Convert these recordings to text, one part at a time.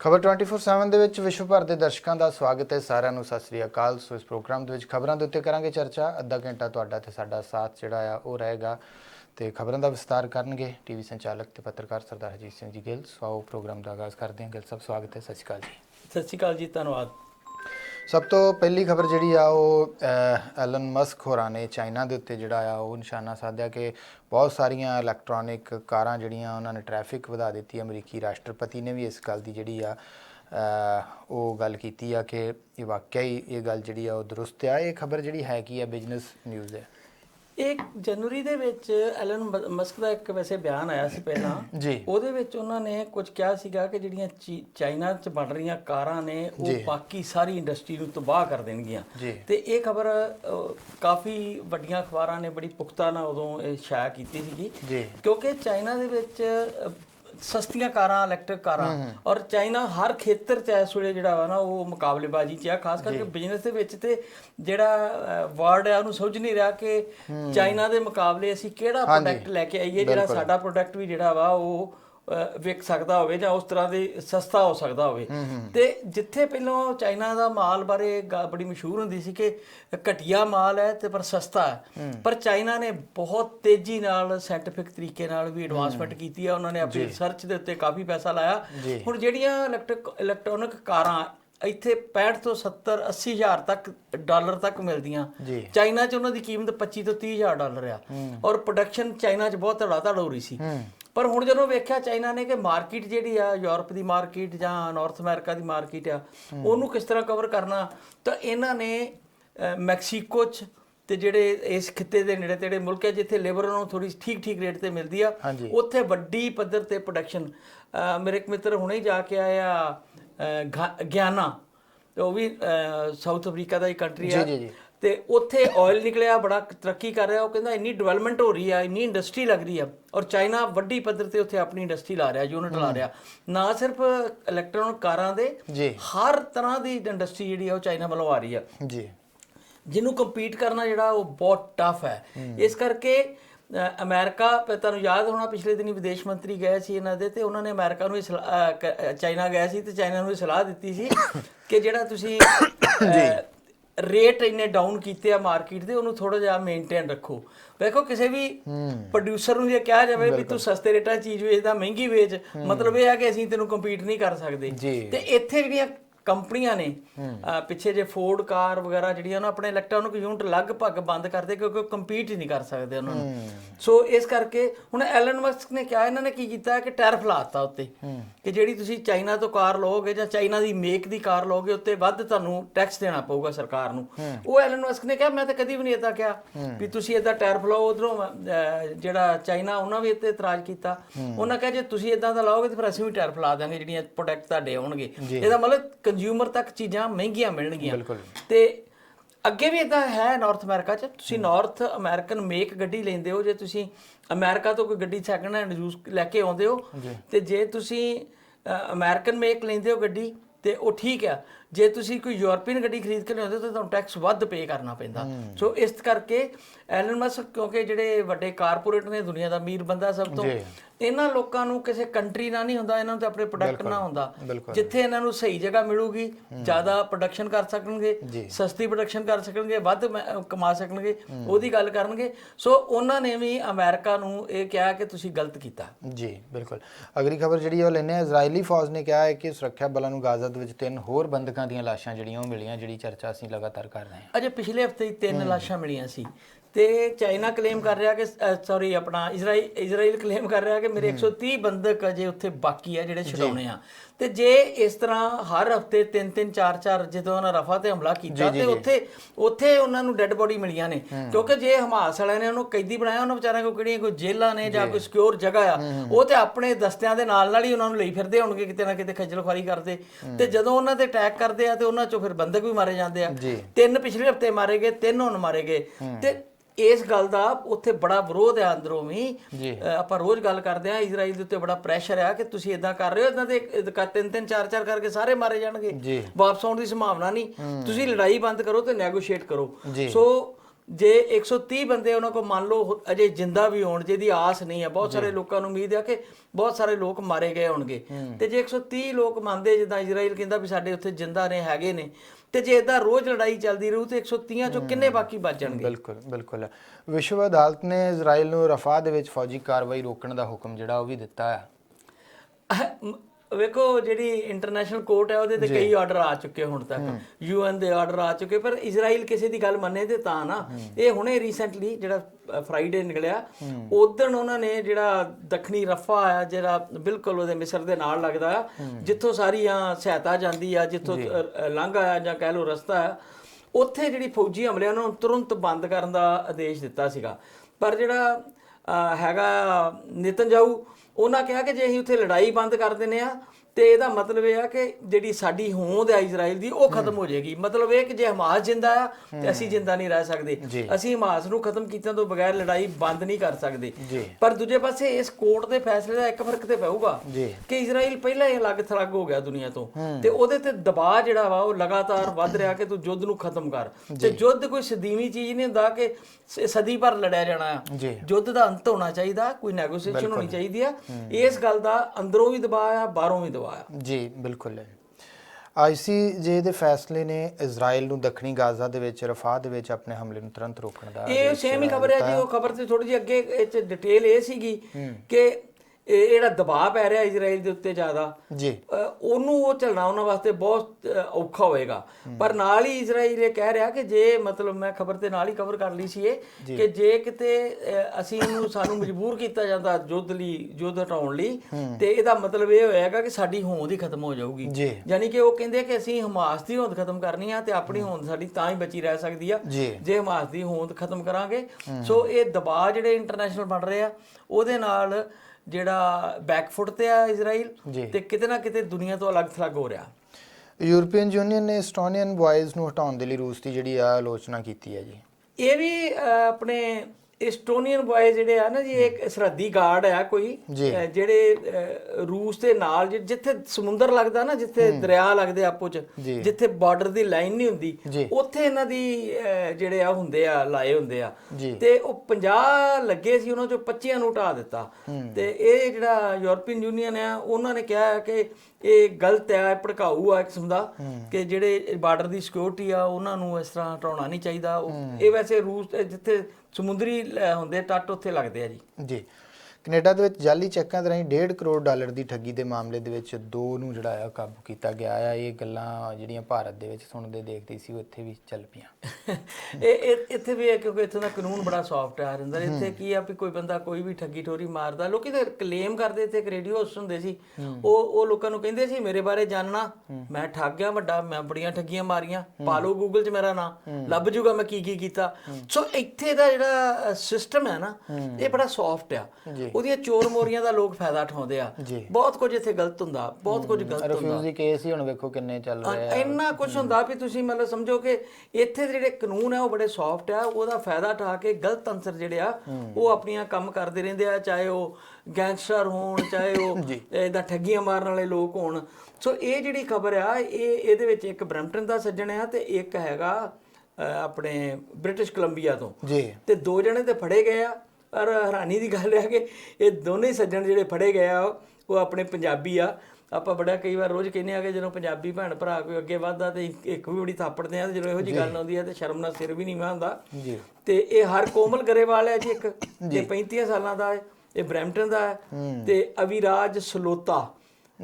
ਖਬਰ 24/7 ਦੇ ਵਿੱਚ ਵਿਸ਼ਵ ਭਰ ਦੇ ਦਰਸ਼ਕਾਂ ਦਾ ਸਵਾਗਤ ਹੈ। ਸਾਰਿਆਂ ਨੂੰ ਸਤਿ ਸ੍ਰੀ ਅਕਾਲ। ਸੋ ਇਸ ਪ੍ਰੋਗਰਾਮ ਦੇ ਵਿੱਚ ਖਬਰਾਂ ਦੇ ਉੱਤੇ ਕਰਾਂਗੇ ਚਰਚਾ। ਅੱਧਾ ਘੰਟਾ ਤੁਹਾਡਾ ਤੇ ਸਾਡਾ ਸਾਥ ਜਿਹੜਾ ਆ, ਉਹ ਰਹੇਗਾ। ਤੇ ਖਬਰਾਂ ਦਾ ਵਿਸਤਾਰ ਕਰਨਗੇ ਟੀਵੀ ਸੰਚਾਲਕ ਤੇ ਪੱਤਰਕਾਰ ਸਰਦਾਰ ਹਰਜੀਤ ਸਿੰਘ ਜੀ ਗਿੱਲ। ਸੋ ਆਓ ਪ੍ਰੋਗਰਾਮ ਦਾ ਆਗਾਜ਼ ਕਰਦੇ ਹਾਂ। ਗਿੱਲ ਸਾਹਿਬ, ਸਵਾਗਤ ਹੈ। ਸਤਿ ਸ਼੍ਰੀ ਅਕਾਲ ਜੀ। ਸਤਿ ਸ਼੍ਰੀ ਅਕਾਲ ਜੀ, ਧੰਨਵਾਦ। ਸਭ ਤੋਂ ਪਹਿਲੀ ਖਬਰ ਜਿਹੜੀ ਆ ਉਹ ਐਲਨ ਮਸਕ ਹੋਰਾਂ ਨੇ ਚਾਈਨਾ ਦੇ ਉੱਤੇ ਜਿਹੜਾ ਆ ਉਹ ਨਿਸ਼ਾਨਾ ਸਾਧਿਆ ਕਿ ਬਹੁਤ ਸਾਰੀਆਂ ਇਲੈਕਟ੍ਰੋਨਿਕ ਕਾਰਾਂ ਜਿਹੜੀਆਂ ਉਹਨਾਂ ਨੇ ਟ੍ਰੈਫਿਕ ਵਧਾ ਦਿੱਤੀ ਅਮਰੀਕੀ ਰਾਸ਼ਟਰਪਤੀ ਨੇ ਵੀ ਇਸ ਗੱਲ ਦੀ ਜਿਹੜੀ ਆ ਉਹ ਗੱਲ ਕੀਤੀ ਆ ਕਿ ਇਹ ਵਾਕਿਆ ਹੀ ਇਹ ਗੱਲ ਜਿਹੜੀ ਆ ਉਹ ਦਰੁਸਤ ਆ। ਇਹ ਖਬਰ ਜਿਹੜੀ ਹੈ ਕੀ ਆ ਬਿਜ਼ਨਸ ਨਿਊਜ਼ ਹੈ ਇੱਕ ਜਨਵਰੀ ਦੇ ਵਿੱਚ ਐਲਨ ਮਸਕ ਦਾ ਇੱਕ ਵੈਸੇ ਬਿਆਨ ਆਇਆ ਸੀ ਪਹਿਲਾਂ। ਜੀ। ਉਹਦੇ ਵਿੱਚ ਉਹਨਾਂ ਨੇ ਕੁਝ ਕਿਹਾ ਸੀਗਾ ਕਿ ਜਿਹੜੀਆਂ ਚਾਈਨਾ 'ਚ ਬਣ ਰਹੀਆਂ ਕਾਰਾਂ ਨੇ ਉਹ। ਬਾਕੀ ਸਾਰੀ ਇੰਡਸਟਰੀ ਨੂੰ ਤਬਾਹ ਕਰ ਦੇਣਗੀਆਂ। ਤੇ ਇਹ ਖਬਰ ਕਾਫੀ ਵੱਡੀਆਂ ਅਖਬਾਰਾਂ ਨੇ ਬੜੀ ਪੁਖਤਾ ਨਾਲ ਉਦੋਂ ਇਹ ਸ਼ਾਇਆ ਕੀਤੀ ਸੀਗੀ। ਕਿਉਂਕਿ ਚਾਈਨਾ ਦੇ ਵਿੱਚ ਸਸਤੀਆਂ ਕਾਰਾਂ ਇਲੈਕਟ੍ਰਿਕ ਕਾਰਾਂ ਔਰ ਚਾਈਨਾ ਹਰ ਖੇਤਰ ਚ ਇਸ ਵੇਲੇ ਜਿਹੜਾ ਵਾ ਨਾ ਉਹ ਮੁਕਾਬਲੇਬਾਜ਼ੀ ਚ ਆ ਖਾਸ ਕਰਕੇ ਬਿਜ਼ਨਸ ਦੇ ਵਿੱਚ ਤੇ ਜਿਹੜਾ ਵਰਡ ਹੈ ਉਹਨੂੰ ਸਮਝ ਨਹੀਂ ਰਿਹਾ ਕਿ ਚਾਈਨਾ ਦੇ ਮੁਕਾਬਲੇ ਅਸੀਂ ਕਿਹੜਾ ਪ੍ਰੋਡਕਟ ਲੈ ਕੇ ਆਈਏ ਜਿਹੜਾ ਸਾਡਾ ਪ੍ਰੋਡਕਟ ਵੀ ਜਿਹੜਾ ਵਾ ਉਹ ਵਿਕ ਸਕਦਾ ਹੋਵੇ ਜਾਂ ਉਸ ਤਰ੍ਹਾਂ ਦੇ ਸਸਤਾ ਹੋ ਸਕਦਾ ਹੋਵੇ। ਤੇ ਜਿੱਥੇ ਪਹਿਲਾਂ ਚਾਈਨਾ ਦਾ ਮਾਲ ਬਾਰੇ ਬੜੀ ਮਸ਼ਹੂਰ ਹੁੰਦੀ ਸੀ ਕਿ ਘਟੀਆ ਮਾਲ ਹੈ ਤੇ ਪਰ ਸਸਤਾ ਹੈ। ਪਰ ਚਾਈਨਾ ਨੇ ਬਹੁਤ ਤੇਜ਼ੀ ਨਾਲ ਸਾਇੰਟਿਫਿਕ ਤਰੀਕੇ ਨਾਲ ਵੀ ਐਡਵਾਂਸਮੈਂਟ ਕੀਤੀ ਹੈ। ਉਹਨਾਂ ਨੇ ਆਪਣੀ ਰਿਸਰਚ ਦੇ ਉੱਤੇ ਕਾਫੀ ਪੈਸਾ ਲਾਇਆ। ਹੁਣ ਜਿਹੜੀਆਂ ਇਲੈਕਟ੍ਰਿਕ ਇਲੈਕਟ੍ਰੋਨਿਕ ਕਾਰਾਂ ਇੱਥੇ 65 ਤੋਂ 70 80 ਹਜ਼ਾਰ ਤੱਕ ਡਾਲਰ ਤੱਕ ਮਿਲਦੀਆਂ। ਚਾਈਨਾ 'ਚ ਉਹਨਾਂ ਦੀ ਕੀਮਤ 25 ਤੋਂ 30 ਹਜ਼ਾਰ ਡਾਲਰ ਆ। ਔਰ ਪ੍ਰੋਡਕਸ਼ਨ ਚਾਈਨਾ 'ਚ ਬਹੁਤ ਧੜਾ ਧੜ ਹੋ ਰਹੀ ਸੀ। ਪਰ ਹੁਣ ਜਦੋਂ ਵੇਖਿਆ ਚਾਈਨਾ ਨੇ ਕਿ ਮਾਰਕੀਟ ਜਿਹੜੀ ਆ ਯੂਰਪ ਦੀ ਮਾਰਕੀਟ ਜਾਂ ਨਾਰਥ ਅਮਰੀਕਾ ਦੀ ਮਾਰਕੀਟ ਆ ਉਹਨੂੰ ਕਿਸ ਤਰ੍ਹਾਂ ਕਵਰ ਕਰਨਾ ਤਾਂ ਇਹਨਾਂ ਨੇ ਮੈਕਸੀਕੋ 'ਚ ਤੇ ਜਿਹੜੇ ਇਸ ਖਿੱਤੇ ਦੇ ਨੇੜੇ ਤੇੜੇ ਮੁਲਕ ਹੈ ਜਿੱਥੇ ਲੇਬਰ ਨੂੰ ਥੋੜੀ ਠੀਕ ਠੀਕ ਰੇਟ ਤੇ ਮਿਲਦੀ ਆ। ਉੱਥੇ ਵੱਡੀ ਪੱਧਰ ਤੇ ਪ੍ਰੋਡਕਸ਼ਨ ਮੇਰੇ ਇੱਕ ਮਿੱਤਰ ਹੁਣੇ ਹੀ ਜਾ ਕੇ ਆਇਆ ਗਿਆਨਾ ਉਹ ਵੀ ਸਾਊਥ ਅਫਰੀਕਾ ਦਾ ਹੀ ਕੰਟਰੀ ਆ ਜੀ, ਜੀ, ਜੀ। ਤੇ ਉੱਥੇ ਆਇਲ ਨਿਕਲਿਆ ਬੜਾ ਤਰੱਕੀ ਕਰ ਰਿਹਾ ਉਹ ਕਹਿੰਦਾ ਇੰਨੀ ਡਿਵੈਲਪਮੈਂਟ ਹੋ ਰਹੀ ਆ ਇੰਨੀ ਇੰਡਸਟਰੀ ਲੱਗ ਰਹੀ ਆ ਔਰ ਚਾਈਨਾ ਵੱਡੀ ਪੱਧਰ ਤੇ ਉੱਥੇ ਆਪਣੀ ਇੰਡਸਟਰੀ ਲਾ ਰਿਹਾ ਯੂਨਿਟ ਲਾ ਰਿਹਾ। ਨਾ ਸਿਰਫ ਇਲੈਕਟ੍ਰੋਨਿਕ ਕਾਰਾਂ ਦੇ ਜੀ। ਹਰ ਤਰ੍ਹਾਂ ਦੀ ਇੰਡਸਟਰੀ ਜਿਹੜੀ ਆ ਉਹ ਚਾਈਨਾ ਵੱਲੋਂ ਆ ਰਹੀ ਆ। ਜੀ। ਜਿਹਨੂੰ ਕੰਪੀਟ ਕਰਨਾ ਜਿਹੜਾ ਉਹ ਬਹੁਤ ਟਫ ਹੈ ਇਸ ਕਰਕੇ ਅਮਰੀਕਾ ਤੁਹਾਨੂੰ ਯਾਦ ਹੋਣਾ ਪਿਛਲੇ ਦਿਨੀ ਵਿਦੇਸ਼ ਮੰਤਰੀ ਗਏ ਸੀ ਇਹਨਾਂ ਦੇ ਤੇ ਉਹਨਾਂ ਨੇ ਅਮਰੀਕਾ ਨੂੰ ਚਾਈਨਾ ਗਏ ਸੀ ਤੇ ਚਾਈਨਾ ਨੂੰ ਇਹ ਸਲਾਹ ਦਿੱਤੀ ਸੀ ਕਿ ਜਿਹੜਾ ਤੁਸੀਂ ਰੇਟ ਇੰਨੇ ਡਾਊਨ ਕੀਤੇ ਆ ਮਾਰਕੀਟ ਦੇ ਉਹਨੂੰ ਥੋੜਾ ਜਿਹਾ ਮੇਨਟੇਨ ਰੱਖੋ। ਵੇਖੋ ਕਿਸੇ ਵੀ ਪ੍ਰੋਡਿਊਸਰ ਨੂੰ ਜੇ ਕਿਹਾ ਜਾਵੇ ਵੀ ਤੂੰ ਸਸਤੇ ਰੇਟਾਂ ਚੀਜ਼ ਵੇਚਦਾ ਮਹਿੰਗੀ ਵੇਚ ਮਤਲਬ ਇਹ ਹੈ ਕਿ ਅਸੀਂ ਤੈਨੂੰ ਕੰਪੀਟ ਨਹੀਂ ਕਰ ਸਕਦੇ। ਤੇ ਇੱਥੇ ਜਿਹੜੀਆਂ ਕੰਪਨੀਆਂ ਨੇ ਪਿੱਛੇ ਜੇ ਫੋਰਡ ਕਾਰ ਵਗੈਰਾ ਜਿਹੜੀਆਂ ਨਾ ਆਪਣੇ ਇਲੈਕਟ੍ਰੋਨਿਕ ਯੂਨਿਟ ਲਗਭਗ ਬੰਦ ਕਰਦੇ ਕਿਉਂਕਿ ਉਹ ਕੰਪੀਟ ਹੀ ਨਹੀਂ ਕਰ ਸਕਦੇ ਉਹਨਾਂ ਨੂੰ। ਸੋ ਇਸ ਕਰਕੇ ਹੁਣ ਐਲਨ ਮਸਕ ਨੇ ਕਿਹਾ ਇਹਨਾਂ ਨੇ ਕੀ ਕੀਤਾ ਕਿ ਟੈਰਿਫ ਲਾਤਾ ਉੱਤੇ ਕਿ ਜਿਹੜੀ ਤੁਸੀਂ ਚਾਈਨਾ ਤੋਂ ਕਾਰ ਲਓਗੇ ਜਾਂ ਚਾਈਨਾ ਦੀ ਮੇਕ ਦੀ ਕਾਰ ਲਓਗੇ ਉੱਤੇ ਵੱਧ ਤੁਹਾਨੂੰ ਟੈਕਸ ਦੇਣਾ ਪਊਗਾ ਸਰਕਾਰ ਨੂੰ। ਉਹ ਐਲਨ ਮਸਕ ਨੇ ਕਿਹਾ ਮੈਂ ਤਾਂ ਕਦੀ ਵੀ ਨਹੀਂ ਇਦਾਂ ਕਿਹਾ ਵੀ ਤੁਸੀਂ ਇਦਾਂ ਟੈਰਿਫ ਲਾਓ ਉਧਰੋਂ ਜਿਹੜਾ ਚਾਈਨਾ ਉਹਨਾਂ ਵੀ ਇੱਥੇ ਇਤਰਾਜ਼ ਕੀਤਾ। ਉਹਨਾਂ ਕਿਹਾ ਜੇ ਤੁਸੀਂ ਇਦਾਂ ਦਾ ਲਾਓਗੇ ਤਾਂ ਫਿਰ ਅਸੀਂ ਵੀ ਟੈਰਿਫ ਲਾ ਦਾਂਗੇ ਜਿਹੜੀਆਂ ਪ੍ਰੋਡਕਟ ਤੁਹਾਡੇ ਆਉਣਗੇ। ਇਹਦਾ ਮਤਲਬ ਕੰਜ਼ਿਊਮਰ ਤੱਕ ਚੀਜ਼ਾਂ ਮਹਿੰਗੀਆਂ ਮਿਲਣਗੀਆਂ। ਤੇ ਅੱਗੇ ਵੀ ਇਦਾਂ ਹੈ ਨਾਰਥ ਅਮਰੀਕਾ ਚ? ਤੁਸੀਂ ਨਾਰਥ ਅਮਰੀਕਨ ਮੇਕ ਗੱਡੀ ਲੈਂਦੇ ਹੋ ਜੇ ਤੁਸੀਂ ਅਮਰੀਕਾ ਤੋਂ ਕੋਈ ਗੱਡੀ ਸੈਕੰਡ ਹੈਂਡ ਯੂਜ਼ ਲੈ ਕੇ ਆਉਂਦੇ ਹੋ ਤੇ ਜੇ ਤੁਸੀਂ ਅਮਰੀਕਨ ਮੇਕ ਲੈਂਦੇ ਹੋ ਗੱਡੀ ਤੇ ਉਹ ਠੀਕ ਆ। ਜੇ ਤੁਸੀਂ ਕੋਈ ਯੂਰਪੀਅਨ ਗੱਡੀ ਖਰੀਦ ਕੇ ਲਿਆਉਂਦੇ ਹੋ ਤਾਂ ਤੁਹਾਨੂੰ ਟੈਕਸ ਵੱਧ ਪੇ ਕਰਨਾ ਪੈਂਦਾ। ਸੋ ਇਸ ਕਰਕੇ ਐਲਨ ਮਸਕ ਕਿਉਂਕਿ ਜਿਹੜੇ ਵੱਡੇ ਕਾਰਪੋਰੇਟ ਨੇ ਦੁਨੀਆ ਦਾ ਅਮੀਰ ਬੰਦਾ ਸਭ ਤੋਂ ਇਹਨਾਂ ਲੋਕਾਂ ਨੂੰ ਕਿਸੇ ਕੰਟਰੀ ਨਾਲ ਨਹੀਂ ਹੁੰਦਾ ਇਹਨਾਂ ਨੂੰ ਤਾਂ ਆਪਣੇ ਪ੍ਰੋਡਕਟ ਨਾਲ ਹੁੰਦਾ। ਜਿੱਥੇ ਇਹਨਾਂ ਨੂੰ ਸਹੀ ਜਗ੍ਹਾ ਮਿਲੂਗੀ ਜ਼ਿਆਦਾ ਪ੍ਰੋਡਕਸ਼ਨ ਕਰ ਸਕਣਗੇ ਸਸਤੀ ਪ੍ਰੋਡਕਸ਼ਨ ਕਰ ਸਕਣਗੇ ਵੱਧ ਕਮਾ ਸਕਣਗੇ ਉਹਦੀ ਗੱਲ ਕਰਨਗੇ। ਸੋ ਉਹਨਾਂ ਨੇ ਵੀ ਅਮਰੀਕਾ ਨੂੰ ਇਹ ਕਿਹਾ ਕਿ ਤੁਸੀਂ ਗਲਤ ਕੀਤਾ। ਜੀ ਬਿਲਕੁਲ। ਅਗਲੀ ਖਬਰ ਜਿਹੜੀ ਉਹ ਲੈਨੇ ਆ ਇਜ਼ਰਾਈਲੀ ਫੌਜ ਨੇ ਕਿਹਾ ਹੈ ਕਿ ਸੁਰੱਖਿਆ ਬਲਾਂ ਨੂੰ ਗਾਜ਼ਾ ਦੇ ਵਿੱਚ ਤਿੰਨ ਹੋਰ ਬੰਦਕਾਂ ਦੀਆਂ ਲਾਸ਼ਾਂ ਜਿਹੜੀਆਂ ਉਹ ਮਿਲੀਆਂ ਜਿਹੜੀ ਚਰਚਾ ਅਸੀਂ ਲਗਾਤਾਰ ਕਰ ਰਹੇ ਹਾਂ। ਅਜੇ ਪਿਛਲੇ ਹਫ਼ਤੇ ਹੀ ਤਿੰਨ ਲਾਸ਼ਾਂ ਮਿਲੀਆਂ ਸੀ। ਤੇ ਚਾਈਨਾ ਕਲੇਮ ਕਰ ਰਿਹਾ ਕਿ ਸੌਰੀ ਆਪਣਾ ਇਜ਼ਰਾਈਲ ਇਜ਼ਰਾਈਲ ਕਲੇਮ ਕਰ ਰਿਹਾ ਕਿ ਮੇਰੇ 130 ਬੰਦਕ ਅਜੇ ਉੱਥੇ ਬਾਕੀ ਆ ਜਿਹੜੇ ਛਡਾਉਣੇ ਆ। ਤੇ ਜੇ ਇਸ ਤਰ੍ਹਾਂ ਹਰ ਹਫ਼ਤੇ ਤਿੰਨ ਤਿੰਨ ਚਾਰ ਚਾਰ ਜਦੋਂ ਉਹਨਾਂ ਰਫਾ ਤੇ ਹਮਲਾ ਕੀਤਾ ਤੇ ਉੱਥੇ ਉੱਥੇ ਉਹਨਾਂ ਨੂੰ ਡੈੱਡ ਬੋਡੀ ਮਿਲੀਆਂ ਨੇ। ਕਿਉਂਕਿ ਜੇ ਹਮਾਸ ਵਾਲਿਆਂ ਨੇ ਉਹਨੂੰ ਕੈਦੀ ਬਣਾਇਆ ਉਹਨਾਂ ਵਿਚਾਰਿਆਂ ਕੋ ਕਿਹੜੀਆਂ ਕੋਈ ਜੇਲ੍ਹਾਂ ਨੇ ਜਾਂ ਕੋਈ ਸਿਕਿਉਰ ਜਗ੍ਹਾ ਆ ਉਹ ਤੇ ਆਪਣੇ ਦਸਤਿਆਂ ਦੇ ਨਾਲ ਨਾਲ ਹੀ ਉਹਨਾਂ ਨੂੰ ਲਈ ਫਿਰਦੇ ਹੋਣਗੇ ਕਿਤੇ ਨਾ ਕਿਤੇ ਖੱਜਲ ਖੁਆਰੀ ਕਰਦੇ। ਤੇ ਜਦੋਂ ਉਹਨਾਂ ਤੇ ਅਟੈਕ ਕਰਦੇ ਆ ਤੇ ਉਹਨਾਂ ਚੋਂ ਫਿਰ ਬੰਦਕ ਵੀ ਮਾਰੇ ਜਾਂਦੇ ਆ। ਤਿੰਨ ਪਿਛਲੇ ਹਫ਼ਤੇ ਮਾਰੇ ਗਏ ਤਿੰਨ ਹੁਣ ਮਾਰੇ ਗਏ। ਤੇ ਇਸ ਗੱਲ ਦਾ ਉੱਥੇ ਬੜਾ ਵਿਰੋਧ ਹੈ ਅੰਦਰੋਂ ਵੀ। ਆਪਾਂ ਰੋਜ਼ ਗੱਲ ਕਰਦੇ ਆ ਇਜ਼ਰਾਈਲ ਦੇ ਉੱਤੇ ਬੜਾ ਪ੍ਰੈਸ਼ਰ ਆ ਕਿ ਤੁਸੀਂ ਇਦਾਂ ਕਰ ਰਹੇ ਹੋ ਇਦਾਂ ਦੇ ਤਿੰਨ ਤਿੰਨ ਚਾਰ ਚਾਰ ਕਰਕੇ ਸਾਰੇ ਮਾਰੇ ਜਾਣਗੇ। ਵਾਪਸ ਆਉਣ ਦੀ ਸੰਭਾਵਨਾ ਨਹੀਂ। ਤੁਸੀਂ ਲੜਾਈ ਬੰਦ ਕਰੋ ਤੇ ਨੈਗੋਸ਼ੀਏਟ ਕਰੋ। ਸੋ ਜੇ 130 ਬੰਦੇ ਉਹਨਾਂ ਕੋ ਮੰਨ ਲਓ ਅਜੇ ਜਿੰਦਾ ਵੀ ਹੋਣ ਜਿਹਦੀ ਆਸ ਨਹੀਂ ਹੈ ਬਹੁਤ ਸਾਰੇ ਲੋਕਾਂ ਨੂੰ ਉਮੀਦ ਹੈ ਕਿ ਬਹੁਤ ਸਾਰੇ ਲੋਕ ਮਾਰੇ ਗਏ ਹੋਣਗੇ। ਤੇ ਜੇ 130 ਲੋਕ ਮੰਨਦੇ ਜਿੱਦਾਂ ਇਜ਼ਰਾਈਲ ਕਹਿੰਦਾ ਵੀ ਸਾਡੇ ਉੱਥੇ ਜਿੰਦਾ ਨੇ ਹੈਗੇ ਨੇ ਤੇ ਜੇ ਇਦਾਂ ਰੋਜ਼ ਲੜਾਈ ਚੱਲਦੀ ਰਹੂ ਤੇ 130 ਚੋਂ ਕਿੰਨੇ ਬਾਕੀ ਬਚ ਜਾਣਗੇ? ਬਿਲਕੁਲ ਬਿਲਕੁਲ। ਵਿਸ਼ਵ ਅਦਾਲਤ ਨੇ ਇਜ਼ਰਾਈਲ ਨੂੰ ਰਫਾ ਦੇ ਵਿੱਚ ਫੌਜੀ ਕਾਰਵਾਈ ਰੋਕਣ ਦਾ ਹੁਕਮ ਜਿਹੜਾ ਉਹ ਵੀ ਦਿੱਤਾ ਹੈ। ਵੇਖੋ ਜਿਹੜੀ ਇੰਟਰਨੈਸ਼ਨਲ ਕੋਰਟ ਹੈ ਉਹਦੇ ਤੇ ਕਈ ਆਰਡਰ ਆ ਚੁੱਕੇ ਹੁਣ ਤੱਕ। ਯੂਐਨ ਦੇ ਆਰਡਰ ਆ ਚੁੱਕੇ ਪਰ ਇਜ਼ਰਾਈਲ ਕਿਸੇ ਦੀ ਗੱਲ ਮੰਨੇ ਤੇ ਤਾਂ ਨਾ। ਇਹ ਹੁਣੇ ਰੀਸੈਂਟਲੀ ਜਿਹੜਾ ਫਰਾਈਡੇ ਨਿਕਲਿਆ ਉਦੋਂ ਉਹਨਾਂ ਨੇ ਜਿਹੜਾ ਦੱਖਣੀ ਰਫਾ ਆ ਜਿਹੜਾ ਬਿਲਕੁਲ ਉਹਦੇ ਮਿਸਰ ਦੇ ਨਾਲ ਲੱਗਦਾ ਆ ਜਿੱਥੋਂ ਸਾਰੀਆਂ ਸਹਾਇਤਾ ਜਾਂਦੀ ਆ ਜਿੱਥੋਂ ਲੰਘ ਆਇਆ ਜਾਂ ਕਹਿ ਲਓ ਰਸਤਾ ਆ ਉੱਥੇ ਜਿਹੜੀ ਫੌਜੀ ਹਮਲਿਆਂ ਨੂੰ ਤੁਰੰਤ ਬੰਦ ਕਰਨ ਦਾ ਆਦੇਸ਼ ਦਿੱਤਾ ਸੀਗਾ। ਪਰ ਜਿਹੜਾ ਹੈਗਾ ਨਿਤਨਜਾਊ ਉਹਨਾਂ ਕਿਹਾ ਕਿ ਜੇ ਅਸੀਂ ਉੱਥੇ ਲੜਾਈ ਬੰਦ ਕਰ ਦਿੰਨੇ ਆ ਤੇ ਇਹਦਾ ਮਤਲਬ ਇਹ ਆ ਕਿ ਜਿਹੜੀ ਸਾਡੀ ਹੋਂਦ ਹੈ ਇਜ਼ਰਾਈਲ ਦੀ ਉਹ ਖਤਮ ਹੋ ਜਾਏਗੀ। ਮਤਲਬ ਇਹ ਕਿ ਜੇ ਹਮਾਸ ਜਿੰਦਾ ਆ ਤੇ ਅਸੀਂ ਜਿੰਦਾ ਨਹੀਂ ਰਹਿ ਸਕਦੇ। ਅਸੀਂ ਹਮਾਸ ਨੂੰ ਖਤਮ ਕੀਤਿਆਂ ਤੋਂ ਬਗੈਰ ਲੜਾਈ ਬੰਦ ਨਹੀਂ ਕਰ ਸਕਦੇ। ਪਰ ਦੂਜੇ ਪਾਸੇ ਇਸ ਕੋਰਟ ਦੇ ਫੈਸਲੇ ਦਾ ਇੱਕ ਫ਼ਰਕ ਤੇ ਪਊਗਾ। ਕਿ ਇਜ਼ਰਾਈਲ ਪਹਿਲਾਂ ਹੀ ਅਲੱਗ ਥਲੱਗ ਹੋ ਗਿਆ ਦੁਨੀਆ ਤੋਂ। ਤੇ ਉਹਦੇ ਤੇ ਦਬਾਅ ਜਿਹੜਾ ਵਾ ਉਹ ਲਗਾਤਾਰ ਵੱਧ ਰਿਹਾ ਕਿ ਤੂੰ ਯੁੱਧ ਨੂੰ ਖਤਮ ਕਰ। ਤੇ ਯੁੱਧ ਕੋਈ ਸਦੀਵੀ ਚੀਜ਼ ਨਹੀਂ ਹੁੰਦਾ ਕਿ ਸਦੀ ਭਰ ਲੜਿਆ ਜਾਣਾ। ਆ। ਯੁੱਧ ਦਾ ਅੰਤ ਹੋਣਾ ਚਾਹੀਦਾ ਕੋਈ ਨੈਗੋਸੀਏਸ਼ਨ ਹੋਣੀ ਚਾਹੀਦੀ ਆ। ਇਸ ਗੱਲ ਦਾ ਅੰਦਰੋਂ ਵੀ ਦਬਾਅ ਆ ਬਾਹਰੋਂ ਵੀ ਦਬਾਅ ਆ ਜੀ ਬਿਲਕੁਲ ਆਈਸੀਜੇ ਦੇ ਫੈਸਲੇ ਨੇ ਇਜ਼ਰਾਈਲ ਨੂੰ ਦੱਖਣੀ ਗਾਜ਼ਾ ਦੇ ਵਿੱਚ ਰਫਾ ਦੇ ਵਿੱਚ ਆਪਣੇ ਹਮਲੇ ਨੂੰ ਤੁਰੰਤ ਰੋਕਣ ਦਾ ਇਹ ਸੇਮ ਹੀ ਖਬਰ ਹੈ ਜੀ ਉਹ ਖਬਰ ਤੇ ਥੋੜੀ ਜਿਹੀ ਅੱਗੇ ਇਹ ਚ ਡਿਟੇਲ ਇਹ ਸੀਗੀ ਕਿ ਇਹ ਜਿਹੜਾ ਦਬਾਅ ਪੈ ਰਿਹਾ ਇਜ਼ਰਾਈਲ ਦੇ ਉੱਤੇ ਜ਼ਿਆਦਾ ਜੀ। ਉਹਨੂੰ ਉਹ ਚੱਲਣਾ ਉਹਨਾਂ ਵਾਸਤੇ ਬਹੁਤ ਔਖਾ ਹੋਏਗਾ। ਪਰ ਨਾਲ ਹੀ ਇਜ਼ਰਾਈਲ ਇਹ ਕਹਿ ਰਿਹਾ ਕਿ ਜੇ ਮਤਲਬ ਮੈਂ ਖਬਰ ਤੇ ਨਾਲ ਹੀ ਕਵਰ ਕਰ ਲਈ ਸੀ ਇਹ ਕਿ ਜੇ ਕਿਤੇ ਅਸੀਂ ਇਹਨੂੰ ਸਾਨੂੰ ਮਜਬੂਰ ਕੀਤਾ ਜਾਂਦਾ ਯੁੱਧ ਲਈ ਯੁੱਧ ਹਟਾਉਣ ਲਈ ਤੇ ਇਹਦਾ ਮਤਲਬ ਇਹ ਹੋਏਗਾ ਕਿ ਸਾਡੀ ਹੋਂਦ ਹੀ ਖਤਮ ਹੋ ਜਾਊਗੀ। ਯਾਨੀ ਕਿ ਉਹ ਕਹਿੰਦੇ ਕਿ ਅਸੀਂ ਹਮਾਸ ਦੀ ਹੋਂਦ ਖਤਮ ਕਰਨੀ ਆ ਤੇ ਆਪਣੀ ਹੋਂਦ ਸਾਡੀ ਤਾਂ ਹੀ ਬਚੀ ਰਹਿ ਸਕਦੀ ਆ। ਜੇ। ਹਮਾਸ ਦੀ ਹੋਂਦ ਖਤਮ ਕਰਾਂਗੇ ਸੋ ਇਹ ਦਬਾਅ ਜਿਹੜੇ ਇੰਟਰਨੈਸ਼ਨਲ ਬਣ ਰਹੇ ਆ ਉਹਦੇ ਨਾਲ ਜਿਹੜਾ ਬੈਕਫੁੱਟ ਤੇ ਆ ਇਜ਼ਰਾਈਲ। ਤੇ ਕਿਤੇ ਨਾ ਕਿਤੇ ਦੁਨੀਆ ਤੋਂ ਅਲੱਗ ਥਲੱਗ ਹੋ ਰਿਹਾ ਯੂਰਪੀਅਨ ਯੂਨੀਅਨ ਨੇ ਐਸਟੋਨੀਅਨ ਬॉयਜ਼ ਨੂੰ ਹਟਾਉਣ ਦੇ ਲਈ ਰੂਸ ਦੀ ਜਿਹੜੀ ਆ ਆਲੋਚਨਾ ਕੀਤੀ ਹੈ ਜੀ ਇਹ ਵੀ ਆਪਣੇ ਇਸਟੋਨੀਅਨ ਬॉय ਜਿਹੜੇ ਆ ਨਾ ਜੀ ਇੱਕ ਸਰਹੱਦੀ ਗਾਰਡ ਆ ਕੋਈ ਜਿਹੜੇ ਰੂਸ ਦੇ ਨਾਲ ਜਿੱਥੇ ਸਮੁੰਦਰ ਲੱਗਦਾ ਨਾ ਜਿੱਥੇ ਦਰਿਆ ਲੱਗਦੇ ਆਪੋ ਚ। ਜਿੱਥੇ ਬਾਰਡਰ ਦੀ ਲਾਈਨ ਨਹੀਂ ਹੁੰਦੀ। ਉੱਥੇ ਇਹਨਾਂ ਦੀ ਜਿਹੜੇ ਆ ਹੁੰਦੇ ਆ ਲਾਏ ਹੁੰਦੇ ਆ। ਤੇ ਉਹ 50 ਲੱਗੇ ਸੀ ਉਹਨਾਂ ਚੋਂ 25 ਨੂੰ ਹਟਾ ਦਿੱਤਾ ਤੇ ਇਹ ਜਿਹੜਾ ਯੂਰਪੀਅਨ ਯੂਨੀਅਨ ਆ ਉਹਨਾਂ ਨੇ ਕਿਹਾ ਕਿ ਇਹ ਗਲਤ ਹੈ ਭੜਕਾਊ ਆ ਕਿਸਮ ਦਾ ਕਿ ਜਿਹੜੇ ਬਾਰਡਰ ਦੀ ਸਿਕਿਉਰਿਟੀ ਆ ਉਹਨਾਂ ਨੂੰ ਇਸ ਤਰ੍ਹਾਂ ਹਟਾਉਣਾ ਨਹੀਂ ਚਾਹੀਦਾ। ਇਹ ਵੈਸੇ ਰੂਸ ਜਿੱਥੇ ਸਮੁੰਦਰੀ ਹੁੰਦੇ ਟੱਟ ਉੱਥੇ ਲੱਗਦੇ ਆ ਜੀ। ਜੀ। ਕੈਨੇਡਾ ਦੇ ਵਿੱਚ ਜਾਲੀ ਚੈੱਕਾਂ ਦੇ ਰਾਹੀਂ 1.5 ਕਰੋੜ ਡਾਲਰ ਦੀ ਠੱਗੀ ਦੇ ਮਾਮਲੇ ਦੇ ਵਿੱਚ ਦੋ ਨੂੰ ਜਿਹੜਾ ਆ ਕਾਬੂ ਕੀਤਾ ਗਿਆ ਆ। ਇਹ ਗੱਲਾਂ ਜਿਹੜੀਆਂ ਭਾਰਤ ਦੇ ਵਿੱਚ ਸੁਣਦੇ ਦੇਖਦੇ ਸੀ ਉਹ ਇੱਥੇ ਵੀ ਚੱਲ ਪਈਆਂ। ਇਹ ਇੱਥੇ ਵੀ ਹੈ ਕਿਉਂਕਿ ਇੱਥੇ ਦਾ ਕਾਨੂੰਨ ਬੜਾ ਸੌਫਟ ਹੈ ਹਰਿੰਦਰ। ਇੱਥੇ ਕੀ ਆ ਵੀ ਕੋਈ ਬੰਦਾ ਕੋਈ ਵੀ ਠੱਗੀ ਠੋਰੀ ਮਾਰਦਾ ਲੋਕੀ ਤਾਂ ਕਲੇਮ ਕਰਦੇ ਇੱਥੇ ਇੱਕ ਰੇਡੀਓ ਹੋਸਟ ਹੁੰਦੇ ਸੀ। ਉਹ ਉਹ ਲੋਕਾਂ ਨੂੰ ਕਹਿੰਦੇ ਸੀ ਮੇਰੇ ਬਾਰੇ ਜਾਣਨਾ। ਮੈਂ ਠੱਗ ਗਿਆ ਵੱਡਾ ਮੈਂ ਬੜੀਆਂ ਠੱਗੀਆਂ ਮਾਰੀਆਂ। ਪਾ ਲਓ ਗੂਗਲ 'ਚ ਮੇਰਾ ਨਾਮ। ਲੱਭ ਜੂਗਾ ਮੈਂ ਕੀ ਕੀ ਕੀਤਾ। ਸੋ ਇੱਥੇ ਦਾ ਜਿਹੜਾ ਸਿਸਟਮ ਹੈ ਨਾ ਇਹ ਬੜਾ ਸੌਫਟ ਆ। ਉਹਦੀਆਂ ਚੋਰ ਮੋਰੀਆਂ ਦਾ ਲੋਕ ਫਾਇਦਾ ਉਠਾਉਂਦੇ ਆ। ਬਹੁਤ ਕੁਝ ਇੱਥੇ ਗਲਤ ਹੁੰਦਾ ਬਹੁਤ ਕੁਝ ਗਲਤ ਹੁੰਦਾ। ਰਿਫਿਊਜੀ ਕੇਸ ਹੀ ਹੁਣ ਵੇਖੋ ਕਿੰਨੇ ਚੱਲ ਰਹੇ ਆ। ਇੰਨਾ ਕੁਝ ਹੁੰਦਾ ਵੀ ਤੁਸੀਂ ਮਤਲਬ ਸਮਝੋ ਕਿ ਇੱਥੇ ਜਿਹੜੇ ਕਾਨੂੰਨ ਆ ਉਹ ਬੜੇ ਸੌਫਟ ਆ ਉਹਦਾ ਫਾਇਦਾ ਉਠਾ ਕੇ ਗਲਤ ਅੰਸਰ ਜਿਹੜੇ ਆ ਉਹ ਆਪਣੀਆਂ ਕੰਮ ਕਰਦੇ ਰਹਿੰਦੇ ਆ ਚਾਹੇ ਉਹ ਗੈਂਗਸਟਰ ਹੋਣ ਚਾਹੇ ਉਹ ਇਹਦਾ ਠੱਗੀਆਂ ਮਾਰਨ ਵਾਲੇ ਲੋਕ ਹੋਣ। ਸੋ ਇਹ ਜਿਹੜੀ ਖਬਰ ਆ ਇਹ ਇਹਦੇ ਵਿੱਚ ਇੱਕ ਬ੍ਰੈਂਪਟਨ ਦਾ ਸੱਜਣ ਆ ਤੇ ਇੱਕ ਹੈਗਾ ਆਪਣੇ ਬ੍ਰਿਟਿਸ਼ ਕੋਲੰਬੀਆ ਤੋਂ। ਜੀ। ਤੇ ਦੋ ਜਣੇ ਤੇ ਫੜੇ ਗਏ ਆ। ਪਰ ਹੈਰਾਨੀ ਦੀ ਗੱਲ ਹੈ ਕਿ ਇਹ ਦੋਨੇ ਸੱਜਣ ਜਿਹੜੇ ਫੜੇ ਗਏ ਆ ਉਹ ਆਪਣੇ ਪੰਜਾਬੀ ਆ। ਆਪਾਂ ਬੜਾ ਕਈ ਵਾਰ ਰੋਜ਼ ਕਹਿੰਦੇ ਆ ਕਿ ਜਦੋਂ ਪੰਜਾਬੀ ਭੈਣ ਭਰਾ ਕੋਈ ਅੱਗੇ ਵੱਧਦਾ ਤੇ ਇੱਕ- ਵੀ ਬੜੀ ਥਾਪੜਦੇ ਆ ਤੇ ਜਦੋਂ ਇਹੋ ਜੀ। ਗੱਲ ਆਉਂਦੀ ਆ ਤੇ ਸ਼ਰਮ ਨਾਲ ਸਿਰ ਵੀ ਨਹੀਂ ਹੁੰਦਾ। ਜੀ। ਤੇ ਇਹ ਹਰ ਕੋਮਲ ਗਰੇਵਾਲ ਹੈ ਜੀ ਇੱਕ। ਇਹ 35 ਸਾਲਾਂ ਦਾ ਹੈ ਇਹ ਬ੍ਰੈਂਪਟਨ ਦਾ ਹੈ ਤੇ ਅਵਿਰਾਜ ਸਲੋਤਾ।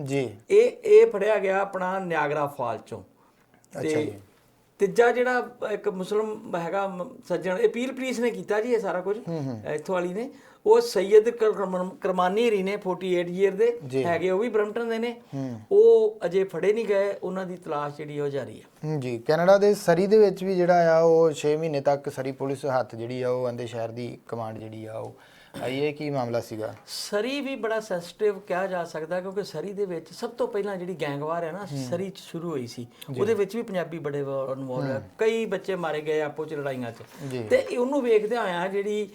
ਜੀ। ਇਹ ਇਹ ਫੜਿਆ ਗਿਆ ਆਪਣਾ ਨਿਆਗਰਾ ਫਾਲ ਚੋਂ। ਅੱਛਾ ਜੀ। ਤੀਜਾ ਜਿਹੜਾ ਇੱਕ ਮੁਸਲਮ ਹੈਗਾ ਸੱਜਣ ਇਹ ਪੀਰ ਪੁਲਿਸ ਨੇ ਕੀਤਾ ਜੀ ਇਹ ਸਾਰਾ ਕੁਝ ਇੱਥੋਂ ਵਾਲੀ ਨੇ। ਉਹ ਕਰਮ- ਕਰਮਾਨੀ ਰੀ ਨੇ 48 ਈਅਰ ਦੇ ਹੈਗੇ ਉਹ ਵੀ ਬ੍ਰਮਟਨ ਦੇ ਨੇ। ਉਹ ਅਜੇ ਫੜੇ ਨਹੀਂ ਗਏ ਉਹਨਾਂ ਦੀ ਤਲਾਸ਼ ਜਿਹੜੀ ਉਹ ਜਾਰੀ ਹੈ ਜੀ ਕੈਨੇਡਾ ਦੇ ਸਰੀ ਦੇ ਵਿੱਚ ਵੀ ਜਿਹੜਾ ਆ ਉਹ 6 ਮਹੀਨੇ ਤੱਕ ਸਰੀ ਪੁਲਿਸ ਹੱਥ ਜਿਹੜੀ ਆ ਉਹ ਆਂਦੇ ਸ਼ਹਿਰ ਦੀ ਕਮਾਂਡ ਜਿਹੜੀ ਆ ਉਹ ਆਈ ਇਹ ਕੀ ਮਾਮਲਾ ਸੀਗਾ? ਸਰੀ ਵੀ ਬੜਾ ਸੈਂਸਿਟਿਵ ਕਿਹਾ ਜਾ ਸਕਦਾ ਕਿਉਂਕਿ ਸਰੀ ਦੇ ਵਿੱਚ ਸਭ ਤੋਂ ਪਹਿਲਾਂ ਜਿਹੜੀ ਗੈਂਗਵਾਰ ਹੈ ਨਾ ਸਰੀ ਚ ਸ਼ੁਰੂ ਹੋਈ ਸੀ। ਉਹਦੇ ਵਿੱਚ ਵੀ ਪੰਜਾਬੀ ਬੜੇ ਇਨਵੋਲਵ ਹੈ। ਕਈ ਬੱਚੇ ਮਾਰੇ ਗਏ ਆਪੋ ਚ ਲੜਾਈਆਂ। ਚ। ਤੇ ਉਹਨੂੰ ਵੇਖਦੇ ਆਇਆ ਜਿਹੜੀ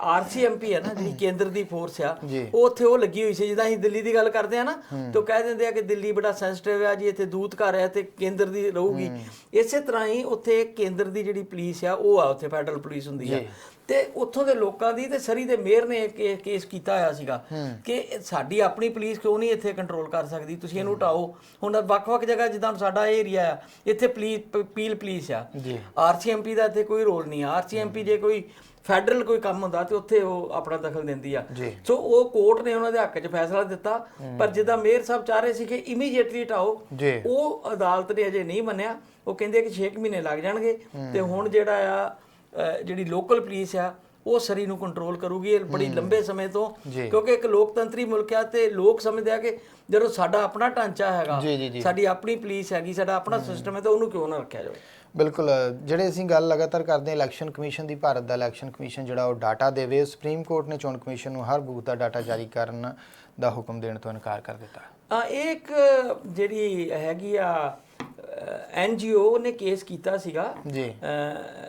ਆਰਸੀਐਮਪੀ ਹੈ ਨਾ ਜਿਹੜੀ ਕੇਂਦਰ ਦੀ ਫੋਰਸ ਆ। ਉਹ ਉੱਥੇ ਉਹ ਲੱਗੀ ਹੋਈ ਸੀ। ਜਿੱਦਾਂ ਅਸੀਂ ਦਿੱਲੀ ਦੀ ਗੱਲ ਕਰਦੇ ਆ ਨਾ ਤਾਂ ਕਹਿ ਦਿੰਦੇ ਆ ਕਿ ਦਿੱਲੀ ਬੜਾ ਸੈਂਸਿਟਿਵ ਆ ਜੀ ਇੱਥੇ ਦੂਤ ਘਰ ਹੈ ਤੇ ਕੇਂਦਰ ਦੀ ਰਹੂਗੀ। ਇਸੇ ਤਰ੍ਹਾਂ ਹੀ ਉੱਥੇ ਕੇਂਦਰ ਦੀ ਜਿਹੜੀ ਪੁਲਿਸ ਆ ਉਹ ਆ ਉੱਥੇ ਫੈਡਰਲ ਪੁਲਿਸ ਹੁੰਦੀ ਆ। ਤੇ ਉੱਥੋਂ ਦੇ ਲੋਕਾਂ ਦੀ ਤੇ ਸਰੀ ਦੇ ਮੇਅਰ ਨੇ ਇੱਕ ਕੇਸ ਕੀਤਾ ਹੋਇਆ ਸੀਗਾ ਕਿ ਸਾਡੀ ਆਪਣੀ ਪੁਲਿਸ ਕਿਉਂ ਨਹੀਂ ਇੱਥੇ ਕੰਟਰੋਲ ਕਰ ਸਕਦੀ? ਤੁਸੀਂ ਇਹਨੂੰ ਹਟਾਓ। ਹੁਣ ਵੱਖ-ਵੱਖ ਜਗ੍ਹਾ ਜਿੱਦਾਂ ਸਾਡਾ ਏਰੀਆ ਆ ਇੱਥੇ ਪੁਲਿਸ ਪੀਲ ਪੁਲਿਸ ਆ। ਆਰਸੀਐਮਪੀ ਦਾ ਇੱਥੇ ਕੋਈ ਰੋਲ ਨਹੀਂ ਆ। ਆਰਸੀਐਮਪੀ ਜੇ ਕੋਈ ਫੈਡਰਲ ਕੋਈ ਕੰਮ ਹੁੰਦਾ ਤੇ ਉੱਥੇ ਉਹ ਆਪਣਾ ਦਖਲ ਦਿੰਦੀ ਆ। ਸੋ ਉਹ ਕੋਰਟ ਨੇ ਉਹਨਾਂ ਦੇ ਹੱਕ 'ਚ ਫੈਸਲਾ ਦਿੱਤਾ। ਪਰ ਜਿੱਦਾਂ ਮੇਅਰ ਸਾਹਿਬ ਚਾਹ ਰਹੇ ਸੀ ਕਿ ਇਮੀਡੀਏਟਲੀ ਹਟਾਓ। ਜੀ। ਉਹ ਅਦਾਲਤ ਨੇ ਅਜੇ ਨਹੀਂ ਮੰਨਿਆ। ਉਹ ਕਹਿੰਦੇ ਕਿ 6 ਮਹੀਨੇ ਲੱਗ ਜਾਣਗੇ। ਤੇ ਹੁਣ ਜਿਹੜਾ ਆ ਜਿਹੜੀ ਲੋਕਲ ਪੁਲਿਸ ਆ ਉਹ ਸਰੀ ਨੂੰ ਕੰਟਰੋਲ ਕਰੂਗੀ ਇਹ ਬੜੀ ਲੰਬੇ ਸਮੇਂ ਤੋਂ। ਕਿਉਂਕਿ ਇੱਕ ਲੋਕਤੰਤਰੀ ਮੁਲਕ ਆ ਤੇ ਲੋਕ ਸਮਝਦੇ ਆ ਕਿ ਜਦੋਂ ਸਾਡਾ ਆਪਣਾ ਢਾਂਚਾ ਹੈਗਾ। ਸਾਡੀ ਆਪਣੀ ਪੁਲਿਸ ਹੈਗੀ ਸਾਡਾ ਆਪਣਾ ਸਿਸਟਮ ਹੈ ਤਾਂ ਉਹਨੂੰ ਕਿਉਂ ਨਾ ਰੱਖਿਆ ਜਾਵੇ ਬਿਲਕੁਲ ਜਿਹੜੇ ਅਸੀਂ ਗੱਲ ਲਗਾਤਾਰ ਕਰਦੇ ਹਾਂ ਇਲੈਕਸ਼ਨ ਕਮਿਸ਼ਨ ਦੀ ਭਾਰਤ ਦਾ ਇਲੈਕਸ਼ਨ ਕਮਿਸ਼ਨ ਜਿਹੜਾ ਉਹ ਡਾਟਾ ਦੇਵੇ ਸੁਪਰੀਮ ਕੋਰਟ ਨੇ ਚੋਣ ਕਮਿਸ਼ਨ ਨੂੰ ਹਰ ਬੂਥ ਦਾ ਡਾਟਾ ਜਾਰੀ ਕਰਨ ਦਾ ਹੁਕਮ ਦੇਣ ਤੋਂ ਇਨਕਾਰ ਕਰ ਦਿੱਤਾ ਆ ਇਹ ਇੱਕ ਜਿਹੜੀ ਹੈਗੀ ਆ ਐਨਜੀਓ ਨੇ ਕੇਸ ਕੀਤਾ ਸੀਗਾ। ਜੀ।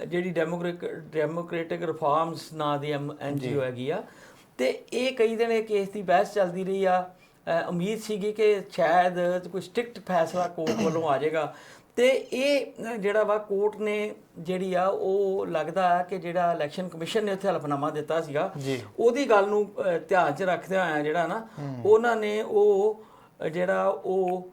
ਜਿਹੜੀ ਡੈਮੋਕ੍ਰੈਟਿਕ ਡੈਮੋਕ੍ਰੈਟਿਕ ਰਿਫਾਰਮਸ ਨਾਂ ਦੀ ਐਨਜੀਓ ਹੈਗੀ ਆ। ਤੇ ਇਹ ਕਈ ਦਿਨ ਇਹ ਕੇਸ ਦੀ ਬਹਿਸ ਚੱਲਦੀ ਰਹੀ ਆ। ਉਮੀਦ ਸੀਗੀ ਕਿ ਸ਼ਾਇਦ ਕੋਈ ਸਟ੍ਰਿਕਟ ਫੈਸਲਾ ਕੋਰਟ ਵੱਲੋਂ ਆ ਜਾਏਗਾ। ਤੇ ਇਹ ਜਿਹੜਾ ਵਾ ਕੋਰਟ ਨੇ ਜਿਹੜੀ ਆ ਉਹ ਲੱਗਦਾ ਕਿ ਜਿਹੜਾ ਇਲੈਕਸ਼ਨ ਕਮਿਸ਼ਨ ਨੇ ਉੱਥੇ ਹਲਫਨਾਮਾ ਦਿੱਤਾ ਸੀਗਾ। ਜੀ। ਉਹਦੀ ਗੱਲ ਨੂੰ ਧਿਆਨ 'ਚ ਰੱਖਦਿਆਂ ਹੋਇਆ ਜਿਹੜਾ ਨਾ ਉਹਨਾਂ ਨੇ ਉਹ ਜਿਹੜਾ ਉਹ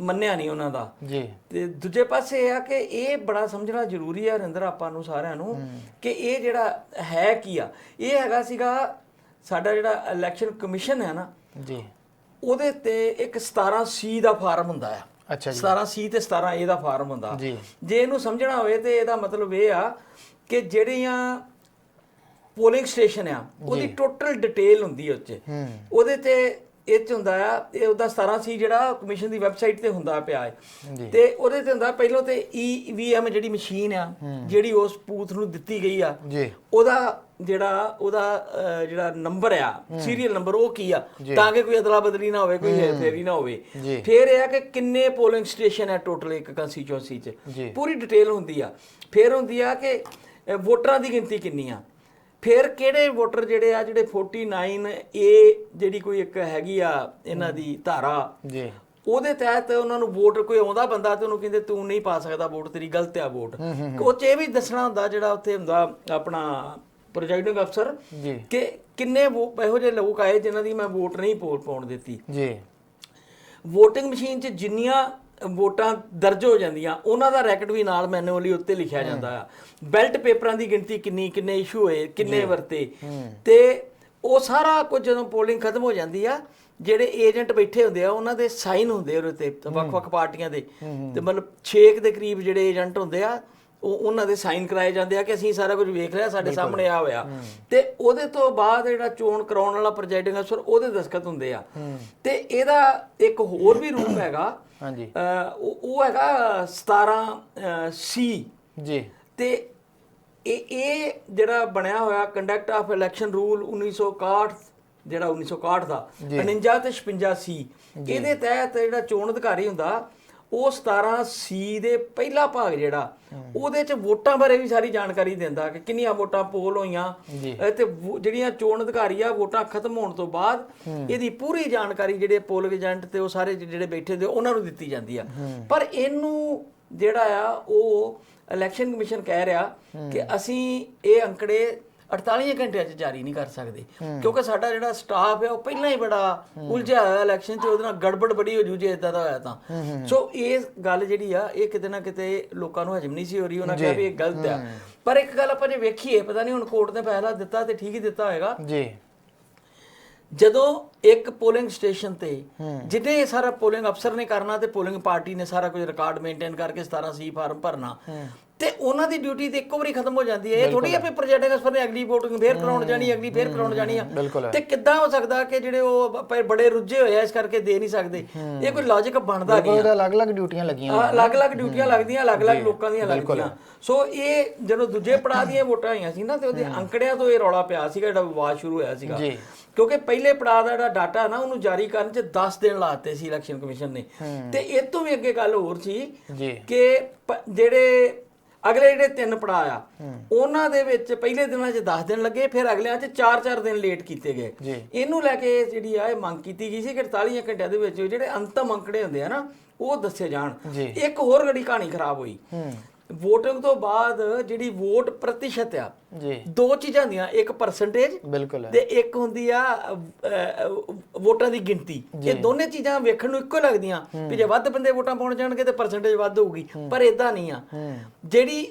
ਮੰਨਿਆ ਨਹੀਂ ਉਹਨਾਂ ਦਾ। ਜੀ। ਤੇ ਦੂਜੇ ਪਾਸੇ ਇਹ ਆ ਕਿ ਇਹ ਬੜਾ ਸਮਝਣਾ ਜ਼ਰੂਰੀ ਹੈ ਰਿੰਦਰ ਆਪਾਂ ਨੂੰ ਸਾਰਿਆਂ ਨੂੰ ਕਿ ਇਹ ਜਿਹੜਾ ਹੈ ਕੀ ਆ। ਇਹ ਹੈਗਾ ਸੀਗਾ ਸਾਡਾ ਜਿਹੜਾ ਇਲੈਕਸ਼ਨ ਕਮਿਸ਼ਨ ਹੈ ਨਾ ਜੀ। ਉਹਦੇ ਤੇ ਇੱਕ 17 ਸੀ ਦਾ ਫਾਰਮ ਹੁੰਦਾ ਆ। ਅੱਛਾ ਜੀ। 17 ਸੀ ਤੇ 17 ਏ ਦਾ ਫਾਰਮ ਹੁੰਦਾ। ਜੀ। ਜੇ ਇਹਨੂੰ ਸਮਝਣਾ ਹੋਵੇ ਤੇ ਇਹਦਾ ਮਤਲਬ ਇਹ ਆ ਕਿ ਜਿਹੜੀਆਂ ਪੋਲਿੰਗ ਸਟੇਸ਼ਨ ਆ ਉਹਦੀ ਟੋਟਲ ਡਿਟੇਲ ਹੁੰਦੀ ਹੈ ਉੱਚ। ਉਹਦੇ ਤੇ ਇਹ ਚ ਹੁੰਦਾ ਆ ਇਹ ਉਹਦਾ 17 ਸੀ ਜਿਹੜਾ ਕਮਿਸ਼ਨ ਦੀ ਵੈਬਸਾਈਟ ਤੇ ਹੁੰਦਾ ਪਿਆ ਹੈ ਤੇ ਉਹਦੇ ਤੇ ਹੁੰਦਾ ਪਹਿਲਾਂ ਤੇ ਈਵੀਐਮ ਜਿਹੜੀ ਮਸ਼ੀਨ ਆ ਜਿਹੜੀ ਉਸ ਬੂਥ ਨੂੰ ਦਿੱਤੀ ਗਈ ਆ ਉਹਦਾ ਜਿਹੜਾ ਉਹਦਾ ਜਿਹੜਾ ਨੰਬਰ ਆ ਸੀਰੀਅਲ ਨੰਬਰ ਉਹ ਕੀ ਆ? ਤਾਂ ਕਿ ਕੋਈ ਅਦਲਾ ਬਦਲੀ ਨਾ ਹੋਵੇ ਕੋਈ ਹੇਰਫੇਰੀ ਨਾ ਹੋਵੇ। ਫਿਰ ਇਹ ਆ ਕਿ ਕਿੰਨੇ ਪੋਲਿੰਗ ਸਟੇਸ਼ਨ ਹੈ ਟੋਟਲ ਇੱਕ ਕੰਸਟੀਚੁਐਂਸੀ 'ਚ। ਪੂਰੀ ਡਿਟੇਲ ਹੁੰਦੀ ਆ। ਫਿਰ ਹੁੰਦੀ ਆ ਕਿ ਵੋਟਰਾਂ ਦੀ ਗਿਣਤੀ ਕਿੰਨੀ ਆ? ਫਿਰ ਕਿਹੜੇ ਵੋਟਰ ਜਿਹੜੇ ਆ ਜਿਹੜੇ 49 ਏ ਜਿਹੜੀ ਕੋਈ ਇੱਕ ਹੈਗੀ ਆ ਇਹਨਾਂ ਦੀ ਧਾਰਾ ਜੀ। ਉਹਦੇ ਤਹਿਤ ਉਹਨਾਂ ਨੂੰ ਵੋਟ ਕੋਈ ਆਉਂਦਾ ਬੰਦਾ ਤੇ ਉਹਨੂੰ ਕਹਿੰਦੇ ਤੂੰ ਨਹੀਂ ਪਾ ਸਕਦਾ ਵੋਟ ਤੇਰੀ ਗਲਤ ਆ ਵੋਟ ਉਹ ਚ ਇਹ ਵੀ ਦੱਸਣਾ ਹੁੰਦਾ ਜਿਹੜਾ ਉੱਥੇ ਹੁੰਦਾ ਆਪਣਾ ਪ੍ਰੋਜੈਕਟਿੰਗ ਅਫਸਰ ਜੀ। ਕਿ ਕਿੰਨੇ ਵੋ- ਇਹੋ ਜਿਹੇ ਲੋਕ ਆਏ ਜਿਨ੍ਹਾਂ ਦੀ ਮੈਂ ਵੋਟ ਨਹੀਂ ਪੋ- ਪਾਉਣ ਦਿੱਤੀ। ਜੀ। VOTING ਮਸ਼ੀਨ 'ਚ ਜਿੰਨੀਆਂ ਵੋਟਾਂ ਦਰਜ ਹੋ ਜਾਂਦੀਆਂ ਉਹਨਾਂ ਦਾ ਰੈਕਟ ਵੀ ਨਾਲ ਮੈਨੂਅਲੀ ਉੱਤੇ ਲਿਖਿਆ ਜਾਂਦਾ ਆ। ਬੈਲਟ ਪੇਪਰਾਂ ਦੀ ਗਿਣਤੀ ਕਿੰਨੀ ਕਿੰਨੇ ਇਸ਼ੂ ਹੋਏ ਕਿੰਨੇ ਵਰਤੇ। ਤੇ ਉਹ ਸਾਰਾ ਕੁਝ ਜਦੋਂ ਪੋਲਿੰਗ ਖਤਮ ਹੋ ਜਾਂਦੀ ਆ ਜਿਹੜੇ ਏਜੰਟ ਬੈਠੇ ਹੁੰਦੇ ਆ ਉਹਨਾਂ ਦੇ ਸਾਈਨ ਹੁੰਦੇ ਉਹਦੇ ਤੇ ਵੱਖ-ਵੱਖ ਪਾਰਟੀਆਂ ਦੇ। ਤੇ ਮਤਲਬ 6 ਦੇ ਕਰੀਬ ਜਿਹੜੇ ਏਜੰਟ ਹੁੰਦੇ ਆ ਉਹ ਉਹਨਾਂ ਦੇ ਸਾਈਨ ਕਰਾਏ ਜਾਂਦੇ ਆ ਕਿ ਅਸੀਂ ਸਾਰਾ ਕੁਝ ਵੇਖ ਲਿਆ ਸਾਡੇ ਸਾਹਮਣੇ ਆ ਹੋਇਆ। ਤੇ ਉਹਦੇ ਤੋਂ ਬਾਅਦ ਜਿਹੜਾ ਚੋਣ ਕਰਾਉਣ ਵਾਲਾ ਪ੍ਰੈਜ਼ਾਈਡਿੰਗ ਅਫਸਰ ਉਹਦੇ ਦਸਖਤ ਹੁੰਦੇ ਆ। ਤੇ ਇਹਦਾ ਇੱਕ ਹੋਰ ਵੀ ਰੂਪ ਹੈਗਾ ਹਾਂਜੀ। ਉਹ ਹੈਗਾ 17 ਸੀ। ਜੀ। ਤੇ ਇਹ ਇਹ ਜਿਹੜਾ ਬਣਿਆ ਹੋਇਆ ਕੰਡਕਟ ਆਫ ਇਲੈਕਸ਼ਨ ਰੂਲ 1961 ਜਿਹੜਾ 1961 ਦਾ 49 ਤੇ 56 ਸੀ। ਇਹਦੇ ਤਹਿਤ ਜਿਹੜਾ ਚੋਣ ਅਧਿਕਾਰੀ ਹੁੰਦਾ ਉਹ 17 ਸੀ ਦੇ ਪਹਿਲਾ ਭਾਗ ਜਿਹੜਾ ਉਹਦੇ ਚ ਵੋਟਾਂ ਬਾਰੇ ਵੀ ਸਾਰੀ ਜਾਣਕਾਰੀ ਦਿੰਦਾ ਕਿ ਕਿੰਨੀਆਂ ਵੋਟਾਂ ਪੋਲ ਹੋਈਆਂ। ਤੇ ਜਿਹੜੀਆਂ ਚੋਣ ਅਧਿਕਾਰੀ ਆ ਵੋਟਾਂ ਖਤਮ ਹੋਣ ਤੋਂ ਬਾਅਦ ਇਹਦੀ ਪੂਰੀ ਜਾਣਕਾਰੀ ਜਿਹੜੇ ਪੋਲਿੰਗ ਏਜੰਟ ਤੇ ਉਹ ਸਾਰੇ ਜਿਹੜੇ ਬੈਠੇ ਹੁੰਦੇ ਉਹਨਾਂ ਨੂੰ ਦਿੱਤੀ ਜਾਂਦੀ ਆ। ਪਰ ਇਹਨੂੰ ਜਿਹੜਾ ਆ ਉਹ ਇਲੈਕਸ਼ਨ ਕਮਿਸ਼ਨ ਕਹਿ ਰਿਹਾ ਕਿ ਅਸੀਂ ਇਹ ਅੰਕੜੇ 48 ਘੰਟਿਆਂ 'ਚ ਜਾਰੀ ਨਹੀਂ ਕਰ ਸਕਦੇ। ਕਿਉਂਕਿ ਸਾਡਾ ਜਿਹੜਾ ਸਟਾਫ ਹੈ ਉਹ ਪਹਿਲਾਂ ਹੀ ਬੜਾ ਉਲਝਿਆ ਹੋਇਆ ਇਲੈਕਸ਼ਨ 'ਚ ਉਹਦੇ ਨਾਲ ਗੜਬੜ ਬੜੀ ਹੋ ਜੂ ਜੇ ਇਦਾਂ ਦਾ ਹੋਇਆ ਤਾਂ। ਸੋ ਇਹ ਗੱਲ ਜਿਹੜੀ ਆ ਇਹ ਕਿਤੇ ਨਾ ਕਿਤੇ ਲੋਕਾਂ ਨੂੰ ਹਜਮ ਨਹੀਂ ਸੀ ਹੋ ਰਹੀ ਉਹਨਾਂ ਕਿਹਾ ਵੀ ਇਹ ਗਲਤ ਆ। ਪਰ ਇੱਕ ਗੱਲ ਆਪਾਂ ਜੇ ਵੇਖੀਏ ਪਤਾ ਨਹੀਂ ਹੁਣ ਕੋਰਟ ਨੇ ਫੈਸਲਾ ਦਿੱਤਾ ਤੇ ਠੀਕ ਹੀ ਦਿੱਤਾ ਹੋਏਗਾ। ਜੀ। ਜਦੋਂ ਇੱਕ ਪੋਲਿੰਗ ਸਟੇਸ਼ਨ ਤੇ ਜਿੱਦੇ ਸਾਰਾ ਪੋਲਿੰਗ ਅਫਸਰ ਨੇ ਕਰਨਾ ਤੇ ਪੋਲਿੰਗ ਪਾਰਟੀ ਨੇ ਸਾਰਾ ਕੁਝ ਰਿਕਾਰਡ ਮੇਨਟੇਨ ਕਰਕੇ 17 ਸੀ ਫਾਰਮ ਭਰਨਾ ਤੇ ਉਹਨਾਂ ਦੀ ਡਿਊਟੀ ਤੇ ਇੱਕੋ ਵਾਰੀ ਖਤਮ ਹੋ ਜਾਂਦੀ ਹੈ। ਇਹ ਥੋੜੀ ਆ ਵੀ ਪ੍ਰੈਜ਼ਾਈਡਿੰਗ ਅਫਸਰ ਨੇ ਅਗਲੀ VOTING ਫੇਰ ਕਰਾਉਣ ਜਾਣੀ ਅਗਲੀ ਫੇਰ ਕਰਾਉਣ ਜਾਣੀ ਆ। ਤੇ ਕਿੱਦਾਂ ਹੋ ਸਕਦਾ ਕਿ ਜਿਹੜੇ ਉਹ ਬੜੇ ਰੁੱਝੇ ਹੋਏ ਆ ਇਸ ਕਰਕੇ ਦੇ ਨਹੀਂ ਸਕਦੇ। ਇਹ ਕੋਈ ਲੌਜੀਕ ਬਣਦਾ ਨਹੀਂ ਉਹਦੇ ਅਲੱਗ-ਅਲੱਗ ਡਿਊਟੀਆਂ ਲੱਗੀਆਂ ਹਾਂ, ਅਲੱਗ-ਅਲੱਗ ਡਿਊਟੀਆਂ ਲੱਗਦੀਆਂ ਅਲੱਗ-ਅਲੱਗ ਲੋਕਾਂ ਦੀਆਂ ਲੱਗਦੀਆਂ ਸੋ ਇਹ ਜਦੋਂ ਦੂਜੇ ਪੜਾਅ ਦੀਆਂ ਵੋਟਾਂ ਆਈਆਂ ਸੀ ਨਾ ਤੇ ਉਹਦੇ ਅੰਕੜਿਆਂ ਤੋਂ ਇਹ ਰੌਲਾ ਪਿਆ ਸੀਗਾ ਜਿਹੜਾ ਵਿਵਾਦ ਸ਼ੁਰੂ ਹੋਇਆ ਸੀਗਾ। ਜੀ। ਕਿਉਂਕਿ ਪਹਿਲੇ ਪੜਾਅ ਦਾ ਜਿਹੜਾ ਡਾਟਾ ਨਾ ਉਹਨੂੰ ਜਾਰੀ ਕਰਨ 'ਚ 10 ਦਿਨ ਲਾਤੇ ਸੀ ਇਲੈਕਸ਼ਨ ਕਮਿਸ਼ਨ ਨੇ। ਤੇ ਇਹ ਤੋਂ ਵੀ ਅੱਗੇ ਗੱਲ ਹੋਰ ਸੀ ਜੀ। ਕਿ ਜਿਹੜੇ ਅਗਲੇ ਜਿਹੜੇ ਤਿੰਨ ਪੜਾਅ ਆ ਉਹਨਾਂ ਦੇ ਵਿੱਚ ਪਹਿਲੇ ਦਿਨਾਂ 'ਚ 10 ਦਿਨ ਲੱਗੇ ਫਿਰ ਅਗਲਿਆਂ 'ਚ 4-4 ਦਿਨ ਲੇਟ ਕੀਤੇ ਗਏ। ਇਹਨੂੰ ਲੈ ਕੇ ਜਿਹੜੀ ਆ ਇਹ ਮੰਗ ਕੀਤੀ ਗਈ ਸੀ ਕਿ 48 ਘੰਟਿਆਂ ਦੇ ਵਿੱਚ ਜਿਹੜੇ ਅੰਤਮ ਅੰਕੜੇ ਹੁੰਦੇ ਆ ਨਾ ਉਹ ਦੱਸੇ ਜਾਣ। ਇੱਕ ਹੋਰ ਗੜੀ ਕਹਾਣੀ ਖਰਾਬ ਹੋਈ। VOTING ਤੋਂ ਬਾਅਦ ਜਿਹੜੀ ਵੋਟ ਪ੍ਰਤੀਸ਼ਤ ਆ ਜੀ। ਦੋ ਚੀਜ਼ਾਂ ਹੁੰਦੀਆਂ ਇੱਕ ਪਰਸੈਂਟੇਜ ਬਿਲਕੁਲ ਹੈ। ਤੇ ਇੱਕ ਹੁੰਦੀ ਆ ਵੋਟਾਂ ਦੀ ਗਿਣਤੀ। ਇਹ ਦੋਨੇ ਚੀਜ਼ਾਂ ਵੇਖਣ ਨੂੰ ਇੱਕੋ ਲੱਗਦੀਆਂ ਵੀ ਜੇ ਵੱਧ ਬੰਦੇ ਵੋਟਾਂ ਪਾਉਣ ਜਾਣਗੇ ਤੇ ਪਰਸੈਂਟੇਜ ਵੱਧ ਹੋਊਗੀ ਪਰ ਇਦਾਂ ਨਹੀਂ ਆ। ਜਿਹੜੀ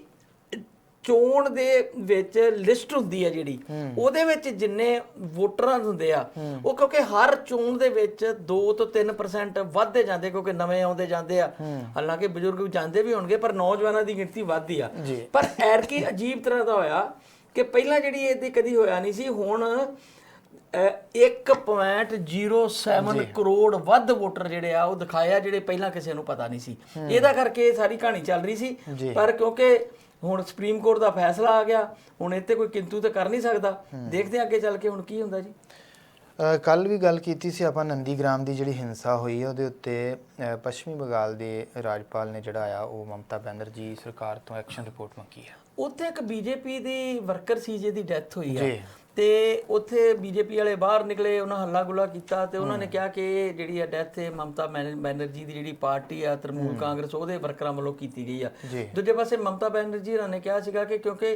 ਚੋਣ ਦੇ ਵਿੱਚ ਲਿਸਟ ਹੁੰਦੀ ਆ ਜਿਹੜੀ ਉਹਦੇ ਵਿੱਚ ਜਿੰਨੇ ਵੋਟਰਾਂ ਹੁੰਦੇ ਆ ਉਹ ਕਿਉਂਕਿ ਹਰ ਚੋਣ ਦੇ ਵਿੱਚ 2 ਤੋਂ 3% ਵੱਧਦੇ ਜਾਂਦੇ ਕਿਉਂਕਿ ਨਵੇਂ ਆਉਂਦੇ ਜਾਂਦੇ ਆ। ਹਾਲਾਂਕਿ ਬਜ਼ੁਰਗ ਵੀ ਜਾਂਦੇ ਵੀ ਹੋਣਗੇ ਪਰ ਨੌਜਵਾਨਾਂ ਦੀ ਗਿਣਤੀ ਵੱਧਦੀ ਆ। ਪਰ ਐਰਕੀ ਅਜੀਬ ਤਰ੍ਹਾਂ ਦਾ ਹੋਇਆ ਕਿ ਪਹਿਲਾਂ ਜਿਹੜੀ ਇਹਦੀ ਕਦੀ ਹੋਇਆ ਨਹੀਂ ਸੀ ਹੁਣ ਅਹ, 1.07 ਕਰੋੜ ਵੱਧ ਵੋਟਰ ਜਿਹੜੇ ਆ ਉਹ ਦਿਖਾਇਆ ਜਿਹੜੇ ਪਹਿਲਾਂ ਕਿਸੇ ਨੂੰ ਪਤਾ ਨਹੀਂ ਸੀ। ਇਹਦਾ ਕਰਕੇ ਸਾਰੀ ਕਹਾਣੀ ਚੱਲ ਰਹੀ ਸੀ। ਪਰ ਕਿਉਂਕਿ ਹੁਣ ਸੁਪਰੀਮ ਕੋਰਟ ਦਾ ਫੈਸਲਾ ਆ ਗਿਆ ਹੁਣ ਇੱਥੇ ਕੋਈ ਕਿੰਤੂ ਤਾਂ ਕਰ ਨਹੀਂ ਸਕਦਾ। ਦੇਖਦੇ ਹਾਂ ਅੱਗੇ ਚੱਲ ਕੇ ਹੁਣ ਕੀ ਹੁੰਦਾ ਜੀ। ਕੱਲ ਵੀ ਗੱਲ ਕੀਤੀ ਸੀ ਆਪਾਂ ਨੰਦੀਗ੍ਰਾਮ ਦੀ ਜਿਹੜੀ ਹਿੰਸਾ ਹੋਈ ਹੈ ਉਹਦੇ ਉੱਤੇ ਪੱਛਮੀ ਬੰਗਾਲ ਦੇ ਰਾਜਪਾਲ ਨੇ ਜਿਹੜਾ ਆ ਉਹ ਮਮਤਾ ਬੈਨਰਜੀ ਸਰਕਾਰ ਤੋਂ ਐਕਸ਼ਨ ਰਿਪੋਰਟ ਮੰਗੀ ਹੈ ਉੱਥੇ ਇੱਕ ਬੀਜੇਪੀ ਦੀ ਵਰਕਰ ਸੀ ਜਿਹਦੀ ਡੈਥ ਹੋਈ ਆ। ਤੇ ਉੱਥੇ ਬੀਜੇਪੀ ਵਾਲੇ ਬਾਹਰ ਨਿਕਲੇ ਉਹਨਾਂ ਹੱਲਾ ਗੁੱਲਾ ਕੀਤਾ ਤੇ ਉਹਨਾਂ ਨੇ ਕਿਹਾ ਕਿ ਇਹ ਜਿਹੜੀ ਆ ਡੈਥ ਹੈ ਮਮਤਾ ਬੈਨ- ਬੈਨਰਜੀ ਦੀ ਜਿਹੜੀ ਪਾਰਟੀ ਆ ਤ੍ਰਿਣਮੂਲ ਕਾਂਗਰਸ ਉਹਦੇ ਵਰਕਰਾਂ ਵੱਲੋਂ ਕੀਤੀ ਗਈ ਆ। ਦੂਜੇ ਪਾਸੇ ਮਮਤਾ ਬੈਨਰਜੀ ਹੋਰਾਂ ਨੇ ਕਿਹਾ ਸੀਗਾ ਕਿ ਕਿਉਂਕਿ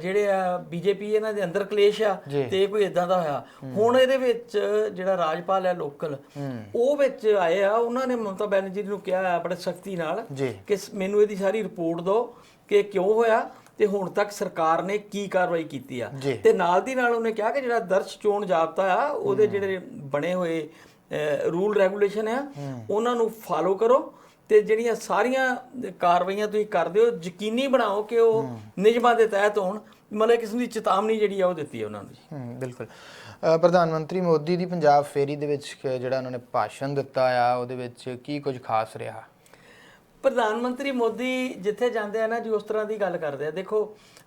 ਜਿਹੜੇ ਆ ਬੀਜੇਪੀ ਇਹਨਾਂ ਦੇ ਅੰਦਰ ਕਲੇਸ਼ ਆ। ਤੇ ਕੋਈ ਇਦਾਂ ਦਾ ਹੋਇਆ। ਹੁਣ ਇਹਦੇ ਵਿੱਚ ਜਿਹੜਾ ਰਾਜਪਾਲ ਹੈ ਲੋਕਲ ਉਹ ਵਿੱਚ ਆਏ ਆ ਉਹਨਾਂ ਨੇ ਮਮਤਾ ਬੈਨਰਜੀ ਨੂੰ ਕਿਹਾ ਬੜੇ ਸਖਤੀ ਨਾਲ ਕਿ ਮੈਨੂੰ ਇਹਦੀ ਸਾਰੀ ਰਿਪੋਰਟ ਦਿਓ ਕਿ ਕਿਉਂ ਹੋਇਆ ਤੇ ਹੁਣ ਤੱਕ ਸਰਕਾਰ ਨੇ ਕੀ ਕਾਰਵਾਈ ਕੀਤੀ ਆ। ਤੇ ਨਾਲ ਦੀ ਨਾਲ ਉਹਨੇ ਕਿਹਾ ਕਿ ਜਿਹੜਾ ਦਰਸ਼ ਚੋਣ ਜਾਬਤਾ ਆ ਉਹਦੇ ਜਿਹੜੇ ਬਣੇ ਹੋਏ ਰੂਲ ਰੈਗੂਲੇਸ਼ਨ ਆ ਉਹਨਾਂ ਨੂੰ ਫਾਲੋ ਕਰੋ ਤੇ ਜਿਹੜੀਆਂ ਸਾਰੀਆਂ ਕਾਰਵਾਈਆਂ ਤੁਸੀਂ ਕਰਦੇ ਹੋ ਯਕੀਨੀ ਬਣਾਓ ਕਿ ਉਹ ਨਿਯਮਾਂ ਦੇ ਤਹਿਤ ਹੋਣ। ਮਤਲਬ ਕਿਸਮ ਦੀ ਚੇਤਾਵਨੀ ਜਿਹੜੀ ਆ ਉਹ ਦਿੱਤੀ ਹੈ ਉਹਨਾਂ ਨੂੰ ਜੀ। ਬਿਲਕੁਲ। ਪ੍ਰਧਾਨ ਮੰਤਰੀ ਮੋਦੀ ਦੀ ਪੰਜਾਬ ਫੇਰੀ ਦੇ ਵਿੱਚ ਜਿਹੜਾ ਉਹਨਾਂ ਨੇ ਭਾਸ਼ਣ ਦਿੱਤਾ ਆ ਉਹਦੇ ਵਿੱਚ ਕੀ ਕੁਝ ਖਾਸ ਰਿਹਾ? ਪ੍ਰਧਾਨ ਮੰਤਰੀ ਮੋਦੀ ਜਿੱਥੇ ਜਾਂਦੇ ਆ ਨਾ ਜੀ ਉਸ ਤਰ੍ਹਾਂ ਦੀ ਗੱਲ ਕਰਦੇ ਆ। ਦੇਖੋ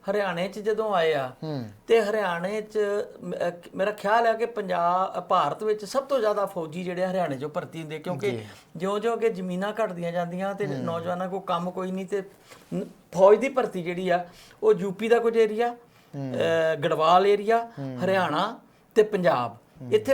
ਹਰਿਆਣੇ 'ਚ ਜਦੋਂ ਆਏ ਆ ਤੇ ਹਰਿਆਣੇ 'ਚ ਮੇਰਾ ਖਿਆਲ ਹੈ ਕਿ ਪੰਜਾਬ ਭਾਰਤ ਵਿੱਚ ਸਭ ਤੋਂ ਜ਼ਿਆਦਾ ਫੌਜੀ ਜਿਹੜੇ ਆ ਹਰਿਆਣੇ 'ਚੋਂ ਭਰਤੀ ਹੁੰਦੇ ਕਿਉਂਕਿ ਜਿਉਂ-ਜਿਉਂ ਅੱਗੇ ਜ਼ਮੀਨਾਂ ਘਟਦੀਆਂ ਜਾਂਦੀਆਂ ਤੇ ਨੌਜਵਾਨਾਂ ਕੋਲ ਕੰਮ ਕੋਈ ਨਹੀਂ ਤੇ ਫੌਜ ਦੀ ਭਰਤੀ ਜਿਹੜੀ ਆ ਉਹ ਯੂਪੀ ਦਾ ਕੁਝ ਏਰੀਆ ਗੜਵਾਲ ਏਰੀਆ ਹਰਿਆਣਾ ਤੇ ਪੰਜਾਬ। ਇੱਥੇ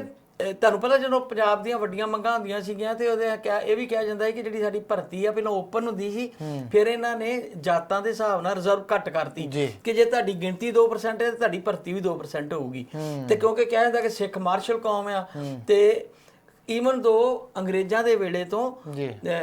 ਤੁਹਾਨੂੰ ਪਤਾ ਜਦੋਂ ਪੰਜਾਬ ਦੀਆਂ ਵੱਡੀਆਂ ਮੰਗਾਂ ਹੁੰਦੀਆਂ ਸੀਗੀਆਂ ਤੇ ਉਹਦੇ ਕਿਹਾ ਇਹ ਵੀ ਕਿਹਾ ਜਾਂਦਾ ਹੈ ਕਿ ਜਿਹੜੀ ਸਾਡੀ ਭਰਤੀ ਆ ਪਹਿਲਾਂ ਓਪਨ ਹੁੰਦੀ ਸੀ ਫਿਰ ਇਹਨਾਂ ਨੇ ਜਾਤਾਂ ਦੇ ਹਿਸਾਬ ਨਾਲ ਰਿਜ਼ਰਵ ਘੱਟ ਕਰਤੀ। ਕਿ ਜੇ ਤੁਹਾਡੀ ਗਿਣਤੀ 2% ਹੈ ਤੇ ਤੁਹਾਡੀ ਭਰਤੀ ਵੀ 2% ਹੋਊਗੀ। ਤੇ ਕਿਉਂਕਿ ਕਿਹਾ ਜਾਂਦਾ ਕਿ ਸਿੱਖ ਮਾਰਸ਼ਲ ਕੌਮ ਆ ਤੇ ਈਵਨ ਦੋ ਅੰਗਰੇਜ਼ਾਂ ਦੇ ਵੇਲੇ ਤੋਂ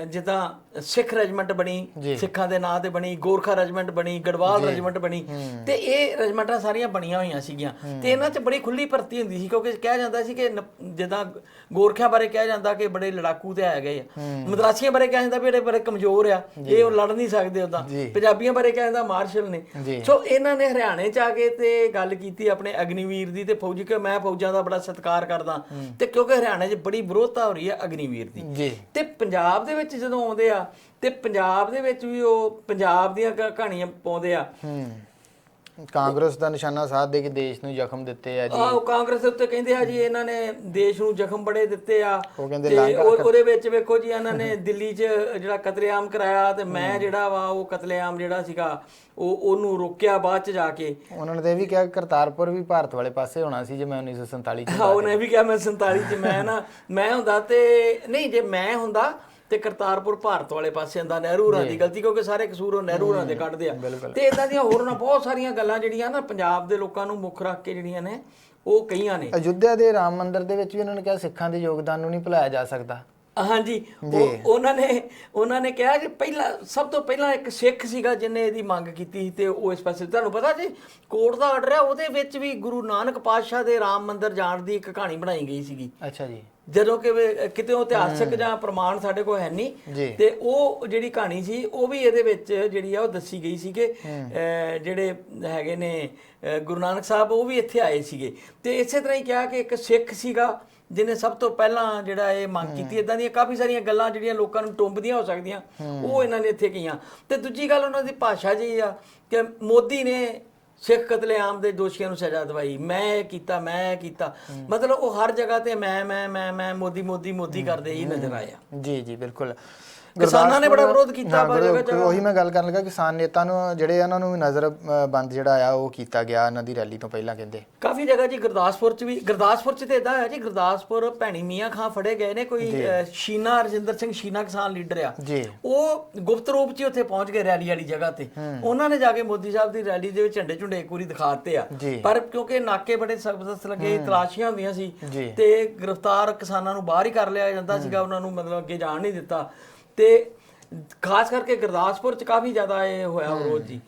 ਜਿੱਦਾਂ ਸਿੱਖ ਰੈਜੀਮੈਂਟ ਬਣੀ। ਸਿੱਖਾਂ ਦੇ ਨਾਂ ਤੇ ਬਣੀ ਗੋਰਖਾ ਰੈਜੀਮੈਂਟ ਬਣੀ ਗੜਵਾਲ ਰੈਜੀਮੈਂਟ ਬਣੀ ਤੇ ਇਹ ਰੈਜੀਮੈਂਟਾਂ ਸਾਰੀਆਂ ਬਣੀਆਂ ਹੋਈਆਂ ਸੀਗੀਆਂ। ਤੇ ਇਹਨਾਂ 'ਚ ਬੜੀ ਖੁੱਲੀ ਭਰਤੀ ਹੁੰਦੀ ਸੀ ਕਿਉਂਕਿ ਕਿਹਾ ਜਾਂਦਾ ਸੀ ਕਿ ਜਿੱਦਾਂ ਗੋਰਖਿਆਂ ਬਾਰੇ ਕਿਹਾ ਜਾਂਦਾ ਕਿ ਬੜੇ ਲੜਾਕੂ ਤੇ ਹੈਗੇ ਆ। ਮਦਰਾਸੀਆਂ ਬਾਰੇ ਕਿਹਾ ਜਾਂਦਾ ਵੀ ਜਿਹੜੇ ਬੜੇ ਕਮਜ਼ੋਰ ਆ ਇਹ ਉਹ ਲੜ ਨਹੀਂ ਸਕਦੇ ਉਦਾਂ। ਪੰਜਾਬੀਆਂ ਬਾਰੇ ਕਿਹਾ ਜਾਂਦਾ ਮਾਰਸ਼ਲ ਨੇ। ਸੋ ਇਹਨਾਂ ਨੇ ਹਰਿਆਣੇ ਚ ਆ ਕੇ ਤੇ ਗੱਲ ਕੀਤੀ ਆਪਣੇ ਅਗਨੀਵੀਰ ਦੀ ਤੇ ਫੌਜੀ ਕਿ ਮੈਂ ਫੌਜਾਂ ਦਾ ਬੜਾ ਸਤਿਕਾਰ ਕਰਦਾ। ਤੇ ਕਿਉਂਕਿ ਹਰਿਆਣੇ 'ਚ ਬੜੀ ਵਿਰੋਧਤਾ ਹੋ ਰਹੀ ਹੈ ਅਗਨੀਵੀਰ ਦੀ। ਜੀ। ਤੇ ਪੰਜਾਬ ਦੇ ਵਿੱਚ ਜਦੋਂ ਆਉਂਦੇ ਆ ਤੇ ਪੰਜਾਬ ਦੇ ਵਿੱਚ ਵੀ ਉਹ ਪੰਜਾਬ ਦੀਆਂ ਕ- ਕਹਾਣੀਆਂ ਪਾਉਂਦੇ ਆ। ਕਾਂਗਰਸ ਦਾ ਨਿਸ਼ਾਨਾ ਸਾਧਦੇ ਕਿ ਦੇਸ਼ ਨੂੰ ਜ਼ਖਮ ਦਿੱਤੇ ਆ ਜੀ। ਆਹ ਕਾਂਗਰਸ ਦੇ ਉੱਤੇ ਕਹਿੰਦੇ ਆ ਜੀ ਇਹਨਾਂ ਨੇ ਦੇਸ਼ ਨੂੰ ਜ਼ਖਮ ਬੜੇ ਦਿੱਤੇ ਆ। ਉਹ ਕਹਿੰਦੇ ਤੇ ਲਾਂਘਾ ਉਹ- ਉਹਦੇ ਵਿੱਚ ਵੇਖੋ ਜੀ ਇਹਨਾਂ ਨੇ ਦਿੱਲੀ 'ਚ ਜਿਹੜਾ ਕਤਲੇਆਮ ਕਰਾਇਆ ਤੇ ਮੈਂ ਜਿਹੜਾ ਵਾ ਉਹ ਕਤਲੇਆਮ ਜਿਹੜਾ ਸੀਗਾ ਉਹ ਉਹਨੂੰ ਰੋਕਿਆ ਬਾਅਦ 'ਚ ਜਾ ਕੇ। ਉਹਨਾਂ ਨੇ ਤਾਂ ਇਹ ਵੀ ਕਿਹਾ ਕਿ ਕਰਤਾਰਪੁਰ ਵੀ ਭਾਰਤ ਵਾਲੇ ਪਾਸੇ ਹੋਣਾ ਸੀ ਜੇ ਮੈਂ 1947 ਚ ਹਾਂ ਉਹਨੇ ਵੀ ਕਿਹਾ ਮੈਂ 47 ਚ ਮੈਂ ਨਾ ਮੈਂ ਹੁੰਦਾ ਤੇ ਨਹੀਂ ਜੇ ਮੈਂ ਹੁੰਦਾ ਤੇ ਕਰਤਾਰਪੁਰ ਭਾਰਤ ਵਾਲੇ ਪਾਸੇ ਹੁੰਦਾ ਨਹਿਰੂ ਹੋਰਾਂ ਦੀ ਗਲਤੀ ਕਿਉਂਕਿ ਸਾਰੇ ਕਸੂਰ ਉਹ ਨਹਿਰੂ ਹੋਰਾਂ ਦੇ ਕੱਢਦੇ ਆ। ਤੇ ਇਦਾਂ ਦੀਆਂ ਹੋਰ ਨਾ ਬਹੁਤ ਸਾਰੀਆਂ ਗੱਲਾਂ ਜਿਹੜੀਆਂ ਨਾ ਪੰਜਾਬ ਦੇ ਲੋਕਾਂ ਨੂੰ ਮੁੱਖ ਰੱਖ ਕੇ ਜਿਹੜੀਆਂ ਨੇ ਉਹ ਕਈਆਂ ਨੇ। ਅਯੁੱਧਿਆ ਦੇ ਰਾਮ ਮੰਦਿਰ ਦੇ ਵਿੱਚ ਵੀ ਉਹਨਾਂ ਨੇ ਕਿਹਾ ਸਿੱਖਾਂ ਦੇ ਯੋਗਦਾਨ ਨੂੰ ਨਹੀਂ ਭੁਲਾਇਆ ਜਾ ਸਕਦਾ। ਹਾਂਜੀ ਉਹ ਉਹਨਾਂ ਨੇ ਉਹਨਾਂ ਨੇ ਕਿਹਾ ਕਿ ਪਹਿਲਾਂ ਸਭ ਤੋਂ ਪਹਿਲਾਂ ਇੱਕ ਸਿੱਖ ਸੀਗਾ ਜਿਹਨੇ ਇਹਦੀ ਮੰਗ ਕੀਤੀ ਸੀ ਤੇ ਉਹ ਇਸ ਪਾਸੇ ਤੁਹਾਨੂੰ ਪਤਾ ਜੀ ਕੋਰਟ ਦਾ ਆਰਡਰ ਹੈ ਉਹਦੇ ਵਿੱਚ ਵੀ ਗੁਰੂ ਨਾਨਕ ਪਾਤਸ਼ਾਹ ਦੇ ਰਾਮ ਮੰਦਿਰ ਜਾਣ ਦੀ ਇੱਕ ਕਹਾਣੀ ਬਣਾਈ ਗਈ ਸੀਗੀ। ਅੱਛਾ ਜੀ। ਜਦੋਂ ਕਿ ਵੀ ਕਿਤੇ ਉਹ ਇਤਿਹਾਸਕ ਜਾਂ ਪ੍ਰਮਾਣ ਸਾਡੇ ਕੋਲ ਹੈ ਜੀ। ਨਹੀਂ ਤੇ ਉਹ ਜਿਹੜੀ ਕਹਾਣੀ ਸੀ ਉਹ ਵੀ ਇਹਦੇ ਵਿੱਚ ਜਿਹੜੀ ਆ ਉਹ ਦੱਸੀ ਗਈ ਸੀ ਕਿ ਅਹ, ਜਿਹੜੇ ਹੈਗੇ ਨੇ ਅਹ, ਗੁਰੂ ਨਾਨਕ ਸਾਹਿਬ ਉਹ ਵੀ ਇੱਥੇ ਆਏ ਸੀਗੇ। ਤੇ ਇਸੇ ਤਰ੍ਹਾਂ ਹੀ ਕਿਹਾ ਕਿ ਇੱਕ ਸਿੱਖ ਸੀਗਾ ਜਿਹਨੇ ਸਭ ਤੋਂ ਪਹਿਲਾਂ ਜਿਹੜਾ ਇਹ ਮੰਗ ਕੀਤੀ ਇਦਾਂ ਦੀਆਂ ਕਾਫੀ ਸਾਰੀਆਂ ਗੱਲਾਂ ਜਿਹੜੀਆਂ ਲੋਕਾਂ ਨੂੰ ਟੁੰਬਦੀਆਂ ਹੋ ਸਕਦੀਆਂ ਉਹ ਇਹਨਾਂ ਨੇ ਇੱਥੇ ਕਹੀਆਂ। ਤੇ ਦੂਜੀ ਗੱਲ ਉਹਨਾਂ ਦੀ ਭਾਸ਼ਾ ਜੀ ਆ ਕਿ ਮੋਦੀ ਨੇ ਸਿੱਖ ਕਤਲੇਆਮ ਦੇ ਦੋਸ਼ੀਆਂ ਨੂੰ ਸਜ਼ਾ ਦਵਾਈ। ਮੈਂ ਇਹ ਕੀਤਾ ਮੈਂ ਇਹ ਕੀਤਾ। ਮਤਲਬ ਉਹ ਹਰ ਜਗ੍ਹਾ ਤੇ ਮੈਂ ਮੈਂ ਮੈਂ ਮੈਂ ਮੋਦੀ ਮੋਦੀ ਮੋਦੀ ਕਰਦੇ ਹੀ ਨਜ਼ਰ ਆਇਆ ਜੀ ਜੀ ਬਿਲਕੁਲ। ਕਿਸਾਨਾਂ ਨੇ ਬੜਾ ਵਿਰੋਧ ਕੀਤਾ ਜਗ੍ਹਾ। ਉਹੀ ਮੈਂ ਗੱਲ ਕਰਨ ਲੱਗਾ ਕਿਸਾਨ ਨੇਤਾ ਨੂੰ ਜਿਹੜੇ ਉਹਨਾਂ ਨੂੰ ਨਜ਼ਰ ਬੰਦ ਜਿਹੜਾ ਆ ਉਹ ਕੀਤਾ ਗਿਆ ਇਹਨਾਂ ਦੀ ਰੈਲੀ ਤੋਂ ਪਹਿਲਾਂ ਕਹਿੰਦੇ। ਕਾਫੀ ਜਗ੍ਹਾ ਜੀ ਗੁਰਦਾਸਪੁਰ ਚ ਵੀ ਗੁਰਦਾਸਪੁਰ ਚ ਤੇ ਇਦਾਂ ਹੈ ਜੀ ਗੁਰਦਾਸਪੁਰ ਭੈਣੀ ਮੀਆਂ ਖਾਂ ਫੜੇ ਗਏ ਨੇ ਕੋਈ ਸ਼ੀਨਾ ਰਜਿੰਦਰ ਸਿੰਘ ਸ਼ੀਨਾ ਕਿਸਾਨ ਲੀਡਰ ਆ। ਜੀ। ਉਹ ਗੁਪਤ ਰੂਪ 'ਚ ਉੱਥੇ ਪਹੁੰਚ ਗਏ ਰੈਲੀ ਵਾਲੀ ਜਗ੍ਹਾ ਤੇ। ਉਹਨਾਂ ਨੇ ਜਾ ਕੇ ਮੋਦੀ ਸਾਹਿਬ ਦੀ ਰੈਲੀ ਦੇ ਵਿੱਚ ਝੰਡੇ ਝੁੰਡੇ ਇੱਕ ਵਾਰੀ ਦਿਖਾਤੇ ਆ। ਪਰ ਕਿਉਂਕਿ ਨਾਕੇ ਬੜੇ ਜ਼ਬਰਦਸਤ ਲੱਗੇ ਤਲਾਸ਼ੀਆਂ ਹੁੰਦੀਆਂ ਸੀ। ਤੇ ਗ੍ਰਿਫਤਾਰ ਕਿਸਾਨਾਂ ਨੂੰ ਬਾਹਰ ਹੀ ਕਰ ਲਿਆ ਜਾਂਦਾ ਸੀਗਾ ਉਹਨਾਂ ਨੂੰ ਮਤਲਬ ਅੱਗੇ ਜਾਣ ਨਹੀਂ ਦਿੱਤਾ। ਤੇ ਖਾਸ ਕਰਕੇ ਗੁਰਦਾਸਪੁਰ 'ਚ ਕਾਫੀ ਜ਼ਿਆਦਾ ਇਹ ਹੋਇਆ ਵਿਰੋਧ ਜੀ।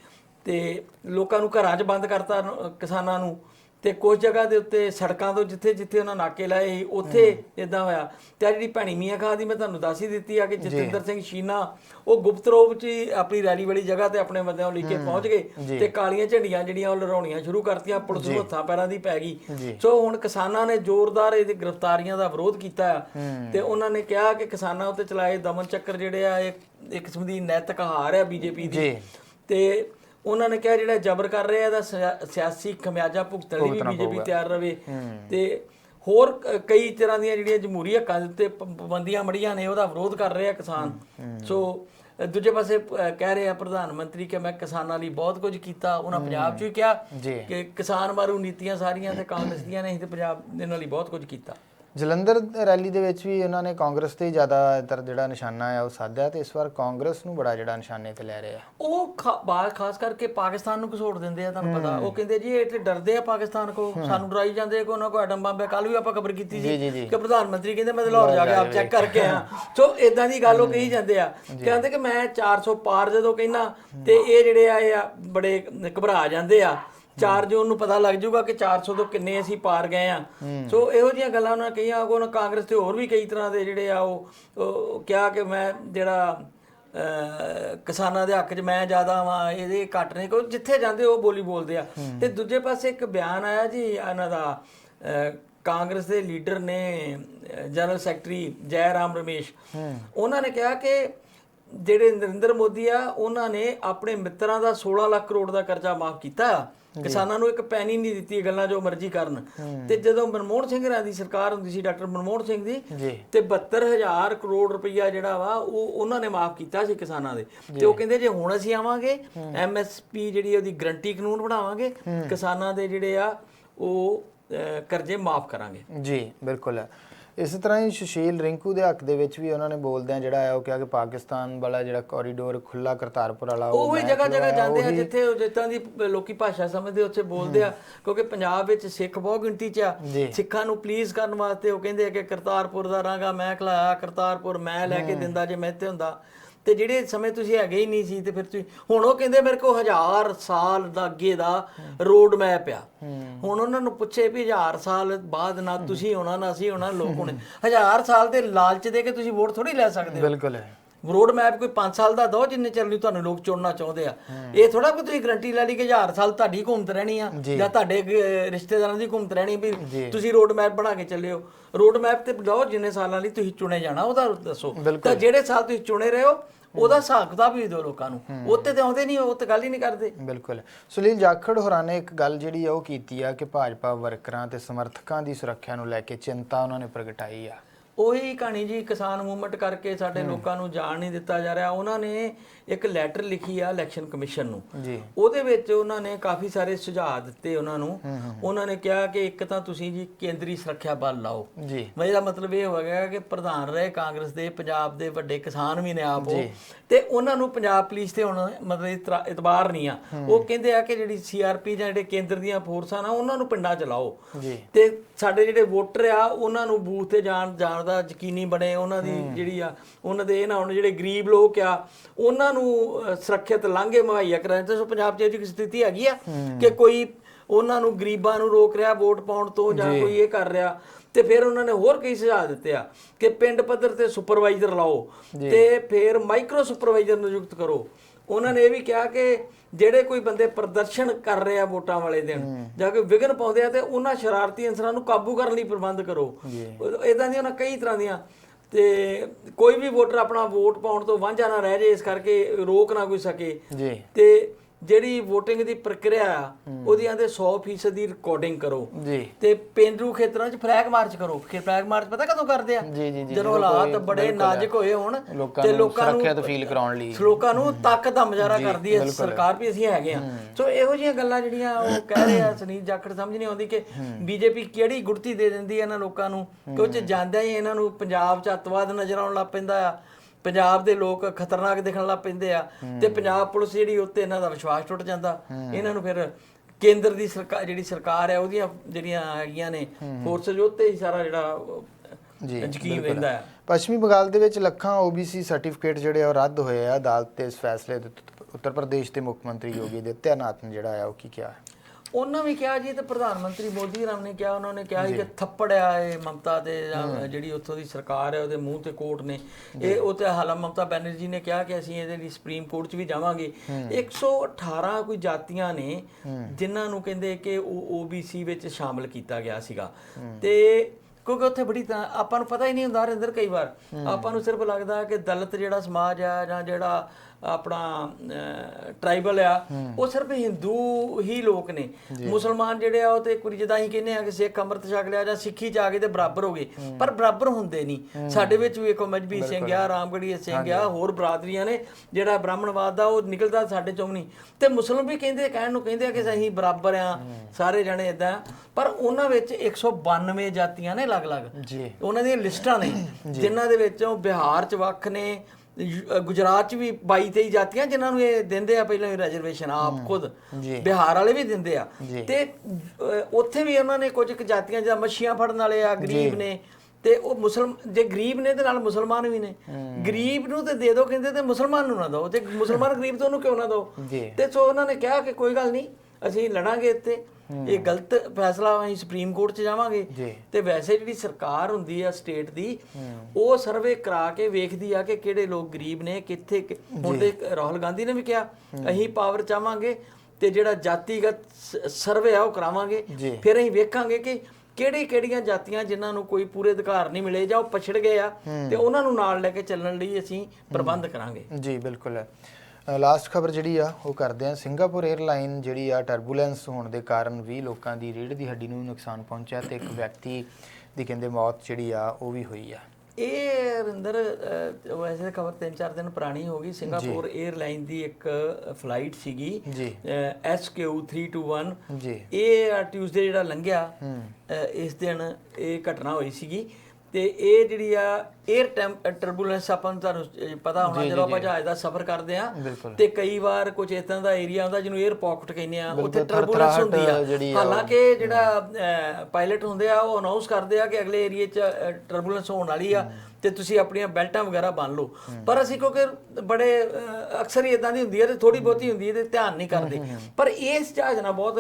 ਤੇ ਲੋਕਾਂ ਨੂੰ ਘਰਾਂ 'ਚ ਬੰਦ ਕਰਤਾ ਕਿਸਾਨਾਂ ਨੂੰ। ਤੇ ਕੁਝ ਜਗ੍ਹਾ ਦੇ ਉੱਤੇ ਸੜਕਾਂ ਤੋਂ ਜਿੱਥੇ ਜਿੱਥੇ ਉਹਨਾਂ ਨਾਕੇ ਲਾਏ ਸੀ ਉੱਥੇ ਇਦਾਂ ਹੋਇਆ। ਤੇ ਆਹ ਜਿਹੜੀ ਭੈਣੀ ਮੀਆਂ ਖਾਂ ਦੀ ਮੈਂ ਤੁਹਾਨੂੰ ਦੱਸ ਹੀ ਦਿੱਤੀ ਆ ਕਿ ਜਤਿੰਦਰ ਸਿੰਘ ਸ਼ੀਨਾ ਉਹ ਗੁਪਤ ਰੂਪ 'ਚ ਹੀ ਆਪਣੀ ਰੈਲੀ ਵਾਲੀ ਜਗ੍ਹਾ ਤੇ ਆਪਣੇ ਬੰਦਿਆਂ ਨੂੰ ਲੈ ਕੇ ਪਹੁੰਚ ਗਏ ਤੇ ਕਾਲੀਆਂ ਝੰਡੀਆਂ ਜਿਹੜੀਆਂ ਉਹ ਲਹਿਰਾਉਣੀਆਂ ਸ਼ੁਰੂ ਕਰਤੀਆਂ ਪੁਲਿਸ ਨੂੰ ਹੱਥਾਂ ਪੈਰਾਂ ਦੀ ਪੈ ਗਈ। ਸੋ ਹੁਣ ਕਿਸਾਨਾਂ ਨੇ ਜ਼ੋਰਦਾਰ ਇਹਦੀ ਗ੍ਰਿਫਤਾਰੀਆਂ ਦਾ ਵਿਰੋਧ ਕੀਤਾ। ਤੇ ਉਹਨਾਂ ਨੇ ਕਿਹਾ ਕਿ ਕਿਸਾਨਾਂ ਉੱਤੇ ਚਲਾਏ ਦਮਨ ਚੱਕਰ ਜਿਹੜੇ ਆ ਇਹ ਇੱਕ ਕਿਸਮ ਦੀ ਨੈਤਿਕ ਹਾਰ ਆ ਬੀਜੇਪੀ ਦੀ। ਤੇ ਉਹਨਾਂ ਨੇ ਕਿਹਾ ਜਿਹੜਾ ਜ਼ਬਰ ਕਰ ਰਿਹਾ ਇਹਦਾ ਸਿਆ- ਸਿਆਸੀ ਖਮਿਆਜਾ ਭੁਗਤਣ ਲਈ ਵੀ ਬੀਜੇਪੀ ਤਿਆਰ ਰਵੇ। ਤੇ ਹੋਰ ਕਈ ਤਰ੍ਹਾਂ ਦੀਆਂ ਜਿਹੜੀਆਂ ਜਮਹੂਰੀ ਹੱਕਾਂ ਦੇ ਉੱਤੇ ਪਾਬੰਦੀਆਂ ਮੜੀਆਂ ਨੇ ਉਹਦਾ ਵਿਰੋਧ ਕਰ ਰਹੇ ਆ ਕਿਸਾਨ ਸੋ ਦੂਜੇ ਪਾਸੇ ਕਹਿ ਰਹੇ ਆ ਪ੍ਰਧਾਨ ਮੰਤਰੀ ਕਿ ਮੈਂ ਕਿਸਾਨਾਂ ਲਈ ਬਹੁਤ ਕੁਝ ਕੀਤਾ। ਉਹਨਾਂ ਪੰਜਾਬ 'ਚ ਵੀ ਕਿਹਾ। ਕਿ ਕਿਸਾਨ ਮਾਰੂ ਨੀਤੀਆਂ ਸਾਰੀਆਂ ਤੇ ਕਾਂਗਰਸ ਦੀਆਂ ਨੇ ਤੇ ਪੰਜਾਬ ਦੇ ਨਾਲ ਲਈ ਬਹੁਤ ਕੁਝ ਕੀਤਾ। ਜਲੰਧਰ ਰੈਲੀ ਦੇ ਵਿੱਚ ਵੀ ਉਹਨਾਂ ਨੇ ਕਾਂਗਰਸ ਤੇ ਜ਼ਿਆਦਾਤਰ ਜਿਹੜਾ ਨਿਸ਼ਾਨਾ ਆ ਉਹ ਸਾਧਿਆ ਤੇ ਇਸ ਵਾਰ ਕਾਂਗਰਸ ਨੂੰ ਬੜਾ ਜਿਹੜਾ ਨਿਸ਼ਾਨੇ ਤੇ ਲੈ ਰਹੇ ਆ। ਉਹ ਬਾਤ ਖਾਸ ਕਰਕੇ ਪਾਕਿਸਤਾਨ ਨੂੰ ਘਸੋੜ ਦਿੰਦੇ ਆ ਤੁਹਾਨੂੰ ਪਤਾ। ਉਹ ਕਹਿੰਦੇ ਜੀ ਇਹ ਤੇ ਡਰਦੇ ਆ ਪਾਕਿਸਤਾਨ ਕੋ। ਸਾਨੂੰ ਡਰਾਈ ਜਾਂਦੇ ਆ ਕਿ ਉਹਨਾਂ ਕੋ ਐਟਮ ਬੰਬ ਹੈ ਕੱਲ ਵੀ ਆਪਾਂ ਖਬਰ ਕੀਤੀ ਸੀ। ਕਿ ਪ੍ਰਧਾਨ ਮੰਤਰੀ ਕਹਿੰਦੇ ਮੈਂ ਲਾਹੌਰ ਜਾ ਕੇ ਆਪ ਚੈੱਕ ਕਰਕੇ ਆ ਸੋ ਇਦਾਂ ਦੀ ਗੱਲ ਉਹ ਕਹੀ ਜਾਂਦੇ ਆ। ਕਹਿੰਦੇ ਕਿ ਮੈਂ 400 ਪਾਰ ਜਦੋਂ ਕਹਿਣਾ ਤੇ ਇਹ ਜਿਹੜੇ ਆ ਬੜੇ ਘਬਰਾ ਜਾਂਦੇ ਆ। 4 ਜੂਨ ਨੂੰ ਪਤਾ ਲੱਗ ਜਾਊਗਾ ਕਿ 400 ਤੋਂ ਕਿੰਨੇ ਅਸੀਂ ਪਾਰ ਗਏ ਆ। ਸੋ ਇਹੋ ਜਿਹੀਆਂ ਗੱਲਾਂ ਉਹਨਾਂ ਕਹੀਆਂ ਉਹਨਾਂ ਕਾਂਗਰਸ ਤੇ ਹੋਰ ਵੀ ਕਈ ਤਰ੍ਹਾਂ ਦੇ ਜਿਹੜੇ ਆ ਉਹ ਕਿਹਾ ਕਿ ਮੈਂ ਜਿਹੜਾ ਕਿਸਾਨਾਂ ਦੇ ਹੱਕ 'ਚ ਮੈਂ ਜ਼ਿਆਦਾ ਵਾਂ ਇਹਦੇ ਘੱਟ ਨੇ ਕੋਈ ਜਿੱਥੇ ਜਾਂਦੇ ਉਹ ਬੋਲੀ ਬੋਲਦੇ ਆ। ਤੇ ਦੂਜੇ ਪਾਸੇ ਇੱਕ ਬਿਆਨ ਆਇਆ ਜੀ ਇਹਨਾਂ ਦਾ ਕਾਂਗਰਸ ਦੇ ਲੀਡਰ ਨੇ ਜਨਰਲ ਸੈਕਟਰੀ ਜੈ ਰਾਮ ਰਮੇਸ਼ ਉਹਨਾਂ ਨੇ ਕਿਹਾ ਕਿ ਜਿਹੜੇ ਨਰਿੰਦਰ ਮੋਦੀ ਆ ਉਹਨਾਂ ਨੇ ਆਪਣੇ ਮਿੱਤਰਾਂ ਦਾ 16 ਲੱਖ ਕਰੋੜ ਦਾ ਕਰਜ਼ਾ ਮਾਫ ਕੀਤਾ। ਕਿਸਾਨਾਂ ਨੂੰ ਇੱਕ ਪੈਨੀ ਨਹੀਂ ਦਿੱਤੀ ਇਹ ਗੱਲਾਂ ਜੋ ਮਰਜ਼ੀ ਕਰਨ। ਤੇ ਜਦੋਂ ਮਨਮੋਹਨ ਸਿੰਘ ਰਾਂ ਦੀ ਸਰਕਾਰ ਹੁੰਦੀ ਸੀ ਡਾਕਟਰ ਮਨਮੋਹਨ ਸਿੰਘ ਦੀ ਤੇ 72000 ਕਰੋੜ ਰੁਪਈਆ ਜਿਹੜਾ ਵਾ ਉਹ ਉਹਨਾਂ ਨੇ ਮਾਫ ਕੀਤਾ ਸੀ ਕਿਸਾਨਾਂ ਦੇ। ਤੇ ਉਹ ਕਹਿੰਦੇ ਜੇ ਹੁਣ ਅਸੀਂ ਆਵਾਂਗੇ ਐਮਐਸਪੀ ਜਿਹੜੀ ਉਹਦੀ ਗਰੰਟੀ ਕਾਨੂੰਨ ਬਣਾਵਾਂਗੇ ਕਿਸਾਨਾਂ ਦੇ ਜਿਹੜੇ ਆ ਉਹ ਕਰਜ਼ੇ ਮਾਫ ਕਰਾਂਗੇ। ਜੀ ਬਿਲਕੁਲ। ਇਸੇ ਤਰ੍ਹਾਂ ਹੀ ਸੁਸ਼ੀਲ ਰਿੰਕੂ ਦੇ ਹੱਕ ਦੇ ਵਿੱਚ ਵੀ ਉਹਨਾਂ ਨੇ ਬੋਲਦਿਆਂ ਜਿਹੜਾ ਆ ਉਹ ਕਿਹਾ ਕਿ ਪਾਕਿਸਤਾਨ ਵਾਲਾ ਜਿਹੜਾ ਕੋਰੀਡੋਰ ਖੁੱਲਾ ਕਰਤਾਰਪੁਰ ਵਾਲਾ ਉਹ ਹੀ ਜਗ੍ਹਾ ਜਗ੍ਹਾ ਜਾਂਦੇ ਆ ਜਿੱਥੇ ਉਹ ਜਿੱਤਾਂ ਦੀ ਲੋਕੀ ਭਾਸ਼ਾ ਸਮਝਦੇ ਉੱਥੇ ਬੋਲਦੇ ਆ। ਕਿਉਂਕਿ ਪੰਜਾਬ ਵਿੱਚ ਸਿੱਖ ਬਹੁਤ ਗਿਣਤੀ 'ਚ ਆ। ਸਿੱਖਾਂ ਨੂੰ ਪਲੀਜ਼ ਕਰਨ ਵਾਸਤੇ ਉਹ ਕਹਿੰਦੇ ਆ ਕਿ ਕਰਤਾਰਪੁਰ ਦਾ ਰਾਂਗਾ ਮੈਂ ਖਲਾਇਆ ਕਰਤਾਰਪੁਰ ਮੈਂ ਲੈ ਕੇ ਦਿੰਦਾ ਜੇ ਮੈਂ ਇੱਥੇ ਹੁੰਦਾ। ਤੇ ਜਿਹੜੇ ਸਮੇਂ ਤੁਸੀਂ ਹੈਗੇ ਹੀ ਨਹੀਂ ਸੀ ਤੇ ਫਿਰ ਤੁਸੀਂ ਹੁਣ ਉਹ ਕਹਿੰਦੇ ਮੇਰੇ ਕੋਲ ਹਜ਼ਾਰ ਸਾਲ ਦਾ ਅੱਗੇ ਦਾ ਰੋਡ ਮੈਪ ਆ। ਹੁਣ ਉਹਨਾਂ ਨੂੰ ਪੁੱਛੇ ਵੀ ਹਜ਼ਾਰ ਸਾਲ ਬਾਅਦ ਨਾ ਤੁਸੀਂ ਹੋਣਾ, ਨਾ ਅਸੀਂ ਹੋਣਾ, ਲੋਕ ਹੋਣੇ। ਹਜ਼ਾਰ ਸਾਲ ਦੇ ਲਾਲਚ ਦੇ ਕੇ ਤੁਸੀਂ ਵੋਟ ਥੋੜੀ ਲੈ ਸਕਦੇ ਹੋ। ਬਿਲਕੁਲ ਰੋਡ ਮੈਪ ਕੋਈ 5 ਸਾਲ ਦਾ ਦੋ ਜਿੰਨੇ ਚਿਰ ਲਈ ਤੁਹਾਨੂੰ ਲੋਕ ਚੁਣਨਾ ਚਾਹੁੰਦੇ ਆ। ਇਹ ਥੋੜਾ ਕਿ ਤੁਸੀਂ ਗਰੰਟੀ ਲੈ ਲਈ ਕਿ 1000 ਸਾਲ ਤੁਹਾਡੀ ਹੁਕੂਮਤ ਰਹਿਣੀ ਆ ਜਾਂ। ਤੁਹਾਡੇ ਰਿਸ਼ਤੇਦਾਰਾਂ ਦੀ ਹੁਕੂਮਤ ਰਹਿਣੀ ਵੀ ਤੁਸੀਂ ਰੋਡ ਮੈਪ ਬਣਾ ਕੇ ਚੱਲਿਓ ਰੋਡ ਮੈਪ ਤੇ ਲਓ ਜਿੰਨੇ ਸਾਲਾਂ ਲਈ ਤੁਸੀਂ ਚੁਣੇ ਜਾਣਾ ਉਹਦਾ ਦੱਸੋ। ਤਾਂ ਜਿਹੜੇ ਸਾਲ ਤੁਸੀਂ ਚੁਣੇ ਰਹੇ ਹੋ ਉਹਦਾ ਹਿਸਾਬ ਕਿਤਾਬ ਵੀ ਦਿਓ ਲੋਕਾਂ ਨੂੰ। ਉੱਤੇ ਤੇ ਆਉਂਦੇ ਨਹੀਂ ਉਹ ਤੇ ਗੱਲ ਹੀ ਨਹੀਂ ਕਰਦੇ। ਬਿਲਕੁਲ। ਸੁਨੀਲ ਜਾਖੜ ਹੋਰਾਂ ਨੇ ਇੱਕ ਗੱਲ ਜਿਹੜੀ ਆ ਉਹ ਕੀਤੀ ਆ ਕਿ ਭਾਜਪਾ ਵਰਕਰਾਂ ਤੇ ਸਮਰਥਕਾਂ ਦੀ ਸੁਰੱਖਿਆ ਨੂੰ ਲੈ ਕੇ ਚਿੰਤਾ ਉਹਨਾਂ ਨੇ ਪ੍ਰਗਟਾਈ ਆ। ਉਹੀ ਕਹਾਣੀ ਜੀ ਕਿਸਾਨ ਮੂਵਮੈਂਟ ਕਰਕੇ ਸਾਡੇ ਲੋਕਾਂ ਨੂੰ ਜਾਣ ਨਹੀਂ ਦਿੱਤਾ ਜਾ ਰਿਹਾ। ਉਹਨਾਂ ਨੇ ਇੱਕ ਲੈਟਰ ਲਿਖੀ ਆ ਇਲੈਕਸ਼ਨ ਕਮਿਸ਼ਨ ਨੂੰ। ਜੀ। ਉਹਦੇ ਵਿੱਚ ਉਹਨਾਂ ਨੇ ਕਾਫੀ ਸਾਰੇ ਸੁਝਾਅ ਦਿੱਤੇ ਉਹਨਾਂ ਨੂੰ। ਉਹਨਾਂ ਨੇ ਕਿਹਾ ਕਿ ਇੱਕ ਤਾਂ ਤੁਸੀਂ ਜੀ ਕੇਂਦਰੀ ਸੁਰੱਖਿਆ ਬਲ ਲਾਓ। ਜੀ। ਮੇਰਾ ਮਤਲਬ ਇਹ ਹੋ ਗਿਆ ਕਿ ਪ੍ਰਧਾਨ ਰਹੇ ਕਾਂਗਰਸ ਦੇ ਪੰਜਾਬ ਦੇ ਵੱਡੇ ਕਿਸਾਨ ਵੀ ਨੇ ਆਪ ਉਹ। ਤੇ ਉਹਨਾਂ ਨੂੰ ਪੰਜਾਬ ਪੁਲਿਸ ਤੇ ਹੁਣ ਮਤਲਬ ਇਤਬਾਰ ਨਹੀਂ ਆ। ਉਹ ਕਹਿੰਦੇ ਆ ਕਿ ਜਿਹੜੀ ਸੀਆਰਪੀ ਜਾਂ ਜਿਹੜੇ ਕੇਂਦਰ ਦੀਆਂ ਫੋਰਸਾਂ ਨਾ ਉਹਨਾਂ ਨੂੰ ਪਿੰਡਾਂ ਚ ਲਾਓ। ਜੀ। ਤੇ ਸਾਡੇ ਜਿਹੜੇ ਵੋਟਰ ਆ ਉਹਨਾਂ ਨੂੰ ਬੂਥ ਤੇ ਜਾਣ ਜਾਣ ਦਾ ਜ਼ਿਆਦਾ ਯਕੀਨੀ ਬਣੇ ਉਹਨਾਂ ਦੀ ਜਿਹੜੀ ਆ ਉਹਨਾਂ ਦੇ ਇਹ ਨਾ ਹੁਣ ਜਿਹੜੇ ਗਰੀਬ ਲੋਕ ਆ ਉਹਨਾਂ ਨੂੰ ਸੁਰੱਖਿਅਤ ਲਾਂਘੇ ਮੁਹੱਈਆ ਕਰਾਉਣ ਤੇ ਸੋ ਪੰਜਾਬ 'ਚ ਇਹਦੀ ਸਥਿਤੀ ਹੈਗੀ ਆ ਕਿ ਕੋਈ ਉਹਨਾਂ ਨੂੰ ਗਰੀਬਾਂ ਨੂੰ ਰੋਕ ਰਿਹਾ ਵੋਟ ਪਾਉਣ ਤੋਂ ਜਾਂ ਕੋਈ ਇਹ ਕਰ ਰਿਹਾ ਤੇ ਫਿਰ ਉਹਨਾਂ ਨੇ ਹੋਰ ਕਈ ਸੁਝਾਅ ਦਿੱਤੇ ਆ ਕਿ ਪਿੰਡ ਪੱਧਰ ਤੇ ਸੁਪਰਵਾਈਜ਼ਰ ਲਾਓ ਤੇ ਫਿਰ ਮਾਈਕਰੋ ਸੁਪਰਵਾਈਜ਼ਰ ਨਿਯੁਕਤ ਕਰੋ। ਉਹਨਾਂ ਨੇ ਇਹ ਵੀ ਕਿਹਾ ਕਿ ਜਿਹੜੇ ਕੋਈ ਬੰਦੇ ਪ੍ਰਦਰਸ਼ਨ ਕਰ ਰਹੇ ਆ ਵੋਟਾਂ ਵਾਲੇ ਦਿਨ ਜਾਂ ਕੋਈ ਵਿਘਨ ਪਾਉਂਦੇ ਆ ਤੇ ਉਹਨਾਂ ਸ਼ਰਾਰਤੀ ਅਨਸਰਾਂ ਨੂੰ ਕਾਬੂ ਕਰਨ ਲਈ ਪ੍ਰਬੰਧ ਕਰੋ। ਇਦਾਂ ਦੀਆਂ ਉਹਨਾਂ ਕਈ ਤਰ੍ਹਾਂ ਦੀਆਂ ਤੇ ਕੋਈ ਵੀ ਵੋਟਰ ਆਪਣਾ ਵੋਟ ਪਾਉਣ ਤੋਂ ਵਾਂਝਾ ਨਾ ਰਹਿ ਜੇ ਇਸ ਕਰਕੇ ਰੋਕ ਨਾ ਕੋਈ ਸਕੇ। ਜੀ। ਤੇ ਜਿਹੜੀ VOTING ਦੀ ਪ੍ਰਕਿਰਿਆ ਆ ਉਹਦੀਆਂ ਦੇ 100% ਦੀ ਰਿਕਾਰਡਿੰਗ ਕਰੋ। ਜੀ। ਤੇ ਪੇਂਡੂ ਖੇਤਰਾਂ 'ਚ ਫਲੈਗ ਮਾਰਚ ਕਰੋ। ਕਿ ਫਲੈਗ ਮਾਰਚ ਪਤਾ ਕਦੋਂ ਕਰਦੇ ਆ? ਜੀ, ਜੀ, ਜੀ, ਜਦੋਂ ਹਾਲਾਤ ਬੜੇ ਨਾਜ਼ੁਕ ਹੋਏ ਹੋਣ ਤੇ ਲੋਕਾਂ ਨੂੰ ਸੁਰੱਖਿਅਤ ਫੀਲ ਕਰਾਉਣ ਲਈ। ਲੋਕਾਂ ਨੂੰ ਤਾਕਤ ਦਾ ਮੁਜ਼ਾਹਰਾ ਕਰਦੀ ਹੈ। ਸਰਕਾਰ ਵੀ ਅਸੀਂ ਹੈਗੇ ਆ। ਸੋ ਇਹੋ ਜਿਹੀਆਂ ਗੱਲਾਂ ਜਿਹੜੀਆਂ ਉਹ ਕਹਿ ਰਹੇ ਆ ਸੁਨੀਲ ਜਾਖੜ ਸਮਝ ਨਹੀਂ ਆਉਂਦੀ ਕਿ ਬੀਜੇਪੀ ਕਿਹੜੀ ਗੁੜਤੀ ਦੇ ਦਿੰਦੀ ਹੈ ਇਹਨਾਂ ਲੋਕਾਂ ਨੂੰ? ਕਿ ਉਹ ਚ ਜਾਂਦਿਆਂ ਹੀ ਇਹਨਾਂ ਨੂੰ ਪੰਜਾਬ 'ਚ ਅੱਤਵਾਦ ਨਜ਼ਰ ਆਉਣ ਲੱਗ ਪੈਂਦਾ ਆ। ਪੰਜਾਬ ਦੇ ਲੋਕ ਖਤਰਨਾਕ ਦਿਖਣ ਲੱਗ ਪੈਂਦੇ ਆ ਤੇ ਪੰਜਾਬ ਪੁਲਿਸ ਜਿਹੜੀ ਉੱਤੇ ਇਹਨਾਂ ਦਾ ਵਿਸ਼ਵਾਸ ਟੁੱਟ ਜਾਂਦਾ। ਇਹਨਾਂ ਨੂੰ ਫਿਰ ਕੇਂਦਰ ਦੀ ਸਰਕਾਰ ਜਿਹੜੀ ਸਰਕਾਰ ਹੈ ਉਹਦੀਆਂ ਜਿਹੜੀਆਂ ਹੈਗੀਆਂ ਨੇ ਫੋਰਸਸ ਉੱਤੇ ਹੀ ਸਾਰਾ ਜਿਹੜਾ ਜੀ, ਯਕੀਨ ਰਹਿੰਦਾ ਹੈ। ਪੱਛਮੀ ਬੰਗਾਲ ਦੇ ਵਿੱਚ ਲੱਖਾਂ OBC ਸਰਟੀਫਿਕੇਟ ਜਿਹੜੇ ਆ ਰੱਦ ਹੋਏ ਆ। ਅਦਾਲਤ ਦੇ ਇਸ ਫੈਸਲੇ ਦੇ ਉੱਤ- ਉੱਤਰ ਪ੍ਰਦੇਸ਼ ਦੇ ਮੁੱਖ ਮੰਤਰੀ ਯੋਗੀ ਆਦਿੱਤਿਆਨਾਥ ਨੇ ਜਿਹੜਾ ਆ ਉਹ ਕੀ ਕਿਹਾ ਹੈ? ਉਹਨਾਂ ਵੀ ਕਿਹਾ ਜੀ ਤੇ ਪ੍ਰਧਾਨ ਮੰਤਰੀ ਮੋਦੀ ਰਾਮ ਨੇ ਕਿਹਾ ਉਹਨਾਂ ਨੇ ਕਿਹਾ ਕਿ ਥੱਪੜ ਆ ਇਹ ਮਮਤਾ ਜਾਂ ਜਿਹੜੀ ਉੱਥੋਂ ਦੀ ਸਰਕਾਰ ਹੈ ਉਹਦੇ ਮੂੰਹ ਤੇ ਕੋਰਟ ਨੇ। ਇਹ ਉਹ ਤੇ ਹਾਲਾ ਮਮਤਾ ਬੈਨਰਜੀ ਨੇ ਕਿਹਾ ਕਿ ਅਸੀਂ ਇਹਦੇ ਲਈ ਸੁਪਰੀਮ ਕੋਰਟ 'ਚ ਵੀ ਜਾਵਾਂਗੇ। 118 ਕੋਈ ਜਾਤੀਆਂ ਨੇ ਜਿਨ੍ਹਾਂ ਨੂੰ ਕਹਿੰਦੇ ਕਿ ਉਹ OBC ਵਿੱਚ ਸ਼ਾਮਲ ਕੀਤਾ ਗਿਆ ਸੀਗਾ। ਤੇ ਕਿਉਂਕਿ ਉੱਥੇ ਬੜੀ ਤਾਂ ਆਪਾਂ ਨੂੰ ਪਤਾ ਹੀ ਨਹੀਂ ਹੁੰਦਾ ਰਿੰਦਰ ਕਈ ਵਾਰ। ਆਪਾਂ ਨੂੰ ਸਿਰਫ ਲੱਗਦਾ ਕਿ ਦਲਿਤ ਜਿਹੜਾ ਸਮਾਜ ਆ ਜਾਂ ਜਿਹੜਾ ਆਪਣਾ ਟ੍ਰਾਈਬਲ ਆ ਉਹ ਸਿਰਫ ਹਿੰਦੂ ਹੀ ਲੋਕ ਨੇ। ਮੁਸਲਮਾਨ ਜਿਹੜੇ ਆ ਉਹ ਤੇ ਇੱਕ ਵਾਰੀ ਜਿੱਦਾਂ ਅਸੀਂ ਕਹਿੰਦੇ ਆ ਕਿ ਸਿੱਖ ਅੰਮ੍ਰਿਤ ਛਕ ਲਿਆ ਜਾਂ ਸਿੱਖੀ ਚ ਆ ਗਏ ਤੇ ਬਰਾਬਰ ਹੋ ਗਏ। ਪਰ ਬਰਾਬਰ ਹੁੰਦੇ ਨਹੀਂ। ਸਾਡੇ ਵਿੱਚ ਵੀ ਵੇਖੋ ਮਜਬੀ ਸਿੰਘ ਆ ਰਾਮਗੜੀਆ ਸਿੰਘ ਆ ਹੋਰ ਬਰਾਦਰੀਆਂ ਨੇ ਜਿਹੜਾ ਬ੍ਰਾਹਮਣਵਾਦ ਦਾ ਉਹ ਨਿਕਲਦਾ ਸਾਡੇ ਚੋਂ ਨਹੀਂ। ਤੇ ਮੁਸਲਮਾਨ ਵੀ ਕਹਿੰਦੇ ਕਹਿਣ ਨੂੰ ਕਹਿੰਦੇ ਆ ਕਿ ਅਸੀਂ ਬਰਾਬਰ ਆ ਸਾਰੇ ਜਣੇ ਇਦਾਂ ਪਰ ਉਹਨਾਂ ਵਿੱਚ 192 ਜਾਤੀਆਂ ਨੇ ਅਲੱਗ-ਅਲੱਗ। ਜੀ। ਉਹਨਾਂ ਦੀਆਂ ਲਿਸਟਾਂ ਨੇ ਜਿਨ੍ਹਾਂ ਦੇ ਵਿੱਚੋਂ ਬਿਹਾਰ ਚ ਵੱਖ ਨੇ ਗੁਜਰਾਤ ਚ ਵੀ 22 23 ਜਾਤੀਆਂ ਜਿਨ੍ਹਾਂ ਨੂੰ ਇਹ ਦਿੰਦੇ ਆ ਪਹਿਲਾਂ ਰਿਜ਼ਰਵੇਸ਼ਨ ਆਪ ਖੁਦ। ਬਿਹਾਰ ਵਾਲੇ ਵੀ ਦਿੰਦੇ ਆ। ਤੇ ਉੱਥੇ ਵੀ ਉਹਨਾਂ ਨੇ ਕੁਝ ਕੁ ਜਾਤੀਆਂ ਜਾਂ ਮੱਛੀਆਂ ਫੜਨ ਵਾਲੇ ਆ ਗਰੀਬ ਨੇ। ਤੇ ਉਹ ਮੁਸਲਮ ਜੇ ਗਰੀਬ ਨੇ ਤੇ ਨਾਲ ਮੁਸਲਮਾਨ ਵੀ ਨੇ। ਗਰੀਬ ਨੂੰ ਤੇ ਦੇ ਦਿਓ ਕਹਿੰਦੇ ਤੇ ਮੁਸਲਮਾਨ ਨੂੰ ਨਾ ਦਿਓ ਤੇ ਮੁਸਲਮਾਨ ਗਰੀਬ ਤੋਂ ਉਹਨੂੰ ਕਿਉਂ ਨਾ ਦਿਓ। ਤੇ ਸੋ ਉਹਨਾਂ ਨੇ ਕਿਹਾ ਕਿ ਕੋਈ ਗੱਲ ਨਹੀਂ ਅਸੀਂ ਲੜਾਂਗੇ ਇੱਥੇ। ਇਹ ਗਲਤ ਫੈਸਲਾ ਅਸੀਂ ਸੁਪਰੀਮ ਕੋਰਟ 'ਚ ਜਾਵਾਂਗੇ। ਤੇ ਵੈਸੇ ਜਿਹੜੀ ਸਰਕਾਰ ਹੁੰਦੀ ਆ ਸਟੇਟ ਦੀ ਉਹ ਸਰਵੇ ਕਰਾ ਕੇ ਵੇਖਦੀ ਆ ਕਿ ਕਿਹੜੇ ਲੋਕ ਗਰੀਬ ਨੇ ਕਿੱਥੇ ਹੁਣ ਤੇ ਰਾਹੁਲ ਗਾਂਧੀ ਨੇ ਵੀ ਕਿਹਾ ਅਸੀਂ ਪਾਵਰ ਚਾਹਾਂਗੇ ਤੇ ਜਿਹੜਾ ਜਾਤੀਗਤ ਸਰਵੇ ਆ ਉਹ ਕਰਾਵਾਂਗੇ। ਫਿਰ ਅਸੀਂ ਵੇਖਾਂਗੇ ਕਿ ਕਿਹੜੀ ਕਿਹੜੀਆਂ ਜਾਤੀਆਂ ਜਿਨ੍ਹਾਂ ਨੂੰ ਕੋਈ ਪੂਰੇ ਅਧਿਕਾਰ ਨਹੀਂ ਮਿਲੇ ਜਾਂ ਉਹ ਪਛੜ ਗਏ ਆ ਤੇ ਉਹਨਾਂ ਨੂੰ ਨਾਲ ਲੈ ਕੇ ਚੱਲਣ ਲਈ ਅਸੀਂ ਪ੍ਰਬੰਧ ਕਰਾਂਗੇ। ਜੀ ਬਿਲਕੁਲ। ਲਾਸਟ ਖਬਰ ਜਿਹੜੀ ਆ ਉਹ ਕਰਦੇ ਆ ਸਿੰਗਾਪੁਰ 에ਅਰਲਾਈਨ ਜਿਹੜੀ ਆ ਟਰਬੂਲੈਂਸ ਹੋਣ ਦੇ ਕਾਰਨ 20 ਲੋਕਾਂ ਦੀ ਰੀੜ੍ਹ ਦੀ ਹੱਡੀ ਨੂੰ ਨੁਕਸਾਨ ਪਹੁੰਚਿਆ ਤੇ ਇੱਕ ਵਿਅਕਤੀ ਦੀ ਕਹਿੰਦੇ ਮੌਤ ਜਿਹੜੀ ਆ ਉਹ ਵੀ ਹੋਈ ਆ। ਇਹ ਰਿੰਦਰ ਵੈਸੇ ਖਬਰ 3-4 ਦਿਨ ਪੁਰਾਣੀ ਹੋ ਗਈ। ਸਿੰਗਾਪੁਰ 에ਅਰਲਾਈਨ ਦੀ ਇੱਕ ਫਲਾਈਟ ਸੀਗੀ। ਜੀ। SQ321 ਜੀ। ਇਹ ਟਿਊਜ਼ਡੇ ਜਿਹੜਾ ਲੰਘਿਆ ਇਸ ਦਿਨ ਇਹ ਘਟਨਾ ਹੋਈ ਸੀਗੀ। ਤੇ ਇਹ ਜਿਹੜੀ ਆ 에ਅਰ ਟਰਬੂਲੈਂਸ ਆਪਾਂ ਨੂੰ ਤੁਹਾਨੂੰ ਪਤਾ ਹੋਣਾ ਜਦੋਂ ਆਪਾਂ ਜਹਾਜ਼ ਦਾ ਸਫ਼ਰ ਕਰਦੇ ਆ। ਤੇ ਕਈ ਵਾਰ ਕੁਝ ਇਸ ਤਰ੍ਹਾਂ ਦਾ ਏਰੀਆ ਹੁੰਦਾ ਜਿਹਨੂੰ 에ਅਰ ਪਾਕਟ ਕਹਿੰਦੇ ਆ ਉੱਥੇ ਟਰਬੂਲੈਂਸ ਹੁੰਦੀ ਆ। ਹਾਲਾਂਕਿ ਜਿਹੜਾ ਪਾਇਲਟ ਹੁੰਦੇ ਆ ਉਹ ਅਨਾਉਂਸ ਕਰਦੇ ਆ ਕਿ ਅਗਲੇ ਏਰੀਏ 'ਚ ਟਰਬੂਲੈਂਸ ਹੋਣ ਵਾਲੀ ਆ। ਤੇ ਤੁਸੀਂ ਆਪਣੀਆਂ ਬੈਲਟਾਂ ਵਗੈਰਾ ਬੰਨ ਲਓ। ਪਰ ਅਸੀਂ ਕਿਉਂਕਿ ਬੜੇ ਅਕਸਰ ਹੀ ਇਦਾਂ ਦੀ ਹੁੰਦੀ ਹੈ ਤੇ ਥੋੜੀ ਬਹੁਤੀ ਹੁੰਦੀ ਹੈ ਤੇ ਧਿਆਨ ਨਹੀਂ ਕਰਦੇ। ਪਰ ਇਸ ਜਹਾਜ਼ ਨਾਲ ਬਹੁਤ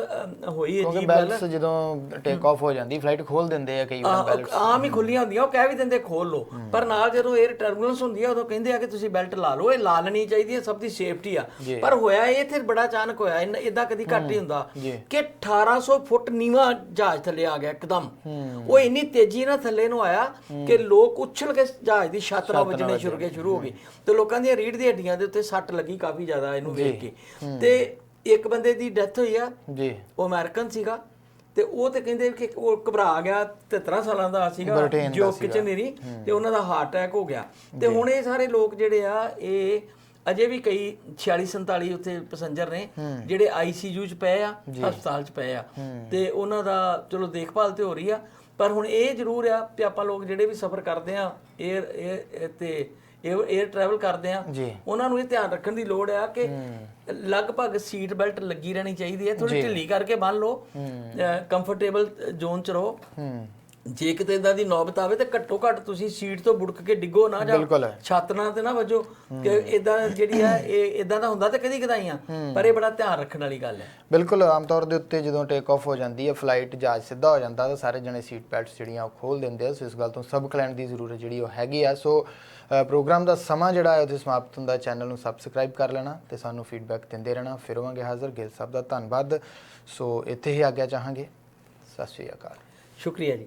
ਹੋਈ ਅਜੀਬ ਗੱਲ। ਬੈਲਟਸ ਜਦੋਂ ਟੇਕ ਆਫ ਹੋ ਜਾਂਦੀ ਫਲਾਈਟ ਖੋਲ ਦਿੰਦੇ ਆ ਕਈ ਵਾਰ ਉਹ ਆਮ ਹੀ ਖੁੱਲੀਆਂ ਹੁੰਦੀਆਂ ਉਹ ਕਹਿ ਵੀ ਦਿੰਦੇ ਖੋਲ ਲਓ। ਪਰ ਨਾਲ ਜਦੋਂ 에ਅਰ ਟਰਬੂਲੈਂਸ ਹੁੰਦੀ ਆ ਉਦੋਂ ਕਹਿੰਦੇ ਆ ਕਿ ਤੁਸੀਂ ਬੈਲਟ ਲਾ ਲਓ ਇਹ ਲਾ ਲੈਣੀ ਚਾਹੀਦੀ ਹੈ ਸਭ ਦੀ ਸੇਫਟੀ ਆ। ਜੀ। ਪਰ ਹੋਇਆ ਇਹ ਇੱਥੇ ਬੜਾ ਅਚਾਨਕ ਹੋਇਆ ਇਦਾਂ ਕਦੀ ਘੱਟ ਹੀ ਹੁੰਦਾ ਜੀ। ਕਿ 1800 ਫੁੱਟ ਨੀਵਾਂ ਜਹਾਜ਼ ਥੱਲੇ ਆ ਗਿਆ ਇੱਕਦਮ। ਉਹ ਇੰਨੀ ਤੇਜ਼ੀ ਨਾਲ ਥੱਲੇ ਨੂੰ ਆਇਆ ਕਿ ਲੋਕ ਉੱਛਲ ਕੇ ਜਹਾਜ਼ ਦੀ ਛੱਤ ਨਾਲ ਵੱਜਣੇ ਸ਼ੁਰੂ ਕੇ ਸ਼ੁਰੂ ਹੋ ਗਏ। ਤੇ ਲੋਕਾਂ ਦੀਆਂ ਰੀੜ ਦੀਆਂ ਹੱਡੀਆਂ ਦੇ ਉੱਤੇ ਸੱਟ ਲੱਗੀ ਕਾਫੀ ਜ਼ਿਆਦਾ ਇਹਨੂੰ ਵੇਖ ਕੇ। ਤੇ ਇੱਕ ਬੰਦੇ ਦੀ ਡੈਥ ਹੋਈ ਆ। ਜੀ। ਉਹ ਅਮਰੀਕਨ ਸੀਗਾ। ਤੇ ਉਹ ਤੇ ਕਹਿੰਦੇ ਕਿ ਉਹ ਘਬਰਾ ਗਿਆ 73 ਸਾਲਾਂ ਦਾ ਸੀਗਾ ਦਾ ਜੋ ਕਿਚਨਰੀ ਤੇ ਉਹਨਾਂ ਦਾ ਹਾਰਟ ਅਟੈਕ ਹੋ ਗਿਆ। ਤੇ ਹੁਣ ਇਹ ਸਾਰੇ ਲੋਕ ਜਿਹੜੇ ਆ ਇਹ ਅਜੇ ਵੀ ਕਈ 46 47 ਉੱਥੇ ਪੈਸੇਂਜਰ ਨੇ ਜਿਹੜੇ ਆਈਸੀਯੂ ਚ ਪਏ ਆ ਹਸਪਤਾਲ ਚ ਪਏ ਆ। ਤੇ ਉਹਨਾਂ ਦਾ ਚਲੋ ਦੇਖਭਾਲ ਤੇ ਹੋ ਰਹੀ ਆ। ਪਰ ਹੁਣ ਇਹ ਜ਼ਰੂਰ ਆ ਕਿ ਆਪਾਂ ਲੋਕ ਜਿਹੜੇ ਵੀ ਸਫ਼ਰ ਕਰਦੇ ਆ 에ਅਰ ਤੇ 에ਅਰ ਟਰੈਵਲ ਕਰਦੇ ਆ ਉਹਨਾਂ ਨੂੰ ਇਹ ਧਿਆਨ ਰੱਖਣ ਦੀ ਲੋੜ ਆ ਕਿ ਲਗਭਗ ਸੀਟ ਬੈਲਟ ਲੱਗੀ ਰਹਿਣੀ ਚਾਹੀਦੀ ਹੈ ਥੋੜੀ ਢਿੱਲੀ ਕਰਕੇ ਬੰਨ ਲਓ ਕੰਫਰਟੇਬਲ ਜ਼ੋਨ ਚ ਰਹੋ। ਜੇ ਕਿਤੇ ਇਦਾਂ ਦੀ ਨੌਬਤ ਆਵੇ ਤੇ ਘੱਟੋ ਘੱਟ ਤੁਸੀਂ ਸੀਟ ਤੋਂ ਬੁੜਕ ਕੇ ਡਿੱਗੋ ਨਾ ਜਾਂ ਬਿਲਕੁਲ। ਛੱਤ ਨਾਲ ਤੇ ਨਾ ਵੱਜੋ ਕਿ ਇਦਾਂ ਜਿਹੜੀ ਆ ਇਹ ਇਦਾਂ ਦਾ ਹੁੰਦਾ ਤੇ ਕਦੀ ਕਦਾਈਆਂ ਪਰ ਇਹ ਬੜਾ ਧਿਆਨ ਰੱਖਣ ਵਾਲੀ ਗੱਲ ਹੈ। ਬਿਲਕੁਲ ਆਮ ਤੌਰ ਦੇ ਉੱਤੇ ਜਦੋਂ ਟੇਕ ਆਫ ਹੋ ਜਾਂਦੀ ਹੈ ਫਲਾਈਟ ਜਹਾਜ਼ ਸਿੱਧਾ ਹੋ ਜਾਂਦਾ ਤਾਂ ਸਾਰੇ ਜਣੇ ਸੀਟ ਬੈਲਟਸ ਜਿਹੜੀਆਂ ਉਹ ਖੋਲ ਦਿੰਦੇ ਆ। ਸੋ ਇਸ ਗੱਲ ਤੋਂ ਸਬਕ ਲੈਣ ਦੀ ਜ਼ਰੂਰਤ ਜਿਹੜੀ ਉਹ ਹੈਗੀ ਆ। ਸੋ ਅ, ਪ੍ਰੋਗਰਾਮ ਦਾ ਸਮਾਂ ਜਿਹੜਾ ਹੈ ਉੱਥੇ ਸਮਾਪਤ ਹੁੰਦਾ ਚੈਨਲ ਨੂੰ ਸਬਸਕ੍ਰਾਈਬ ਕਰ ਲੈਣਾ ਤੇ ਸਾਨੂੰ ਫੀਡਬੈਕ ਦਿੰਦੇ ਰਹਿਣਾ। ਫਿਰ ਹੋਵਾਂਗੇ ਹਾਜ਼ਰ ਗਿੱਲ ਸਾਹਿਬ ਦਾ ਧੰਨਵਾਦ। ਸੋ ਇੱਥੇ ਹੀ ਆਗਿਆ ਚਾਹਾਂਗੇ। ਸਤਿ ਸ਼੍ਰੀ ਅਕਾਲ। ਸ਼ੁਕਰੀਆ ਜੀ।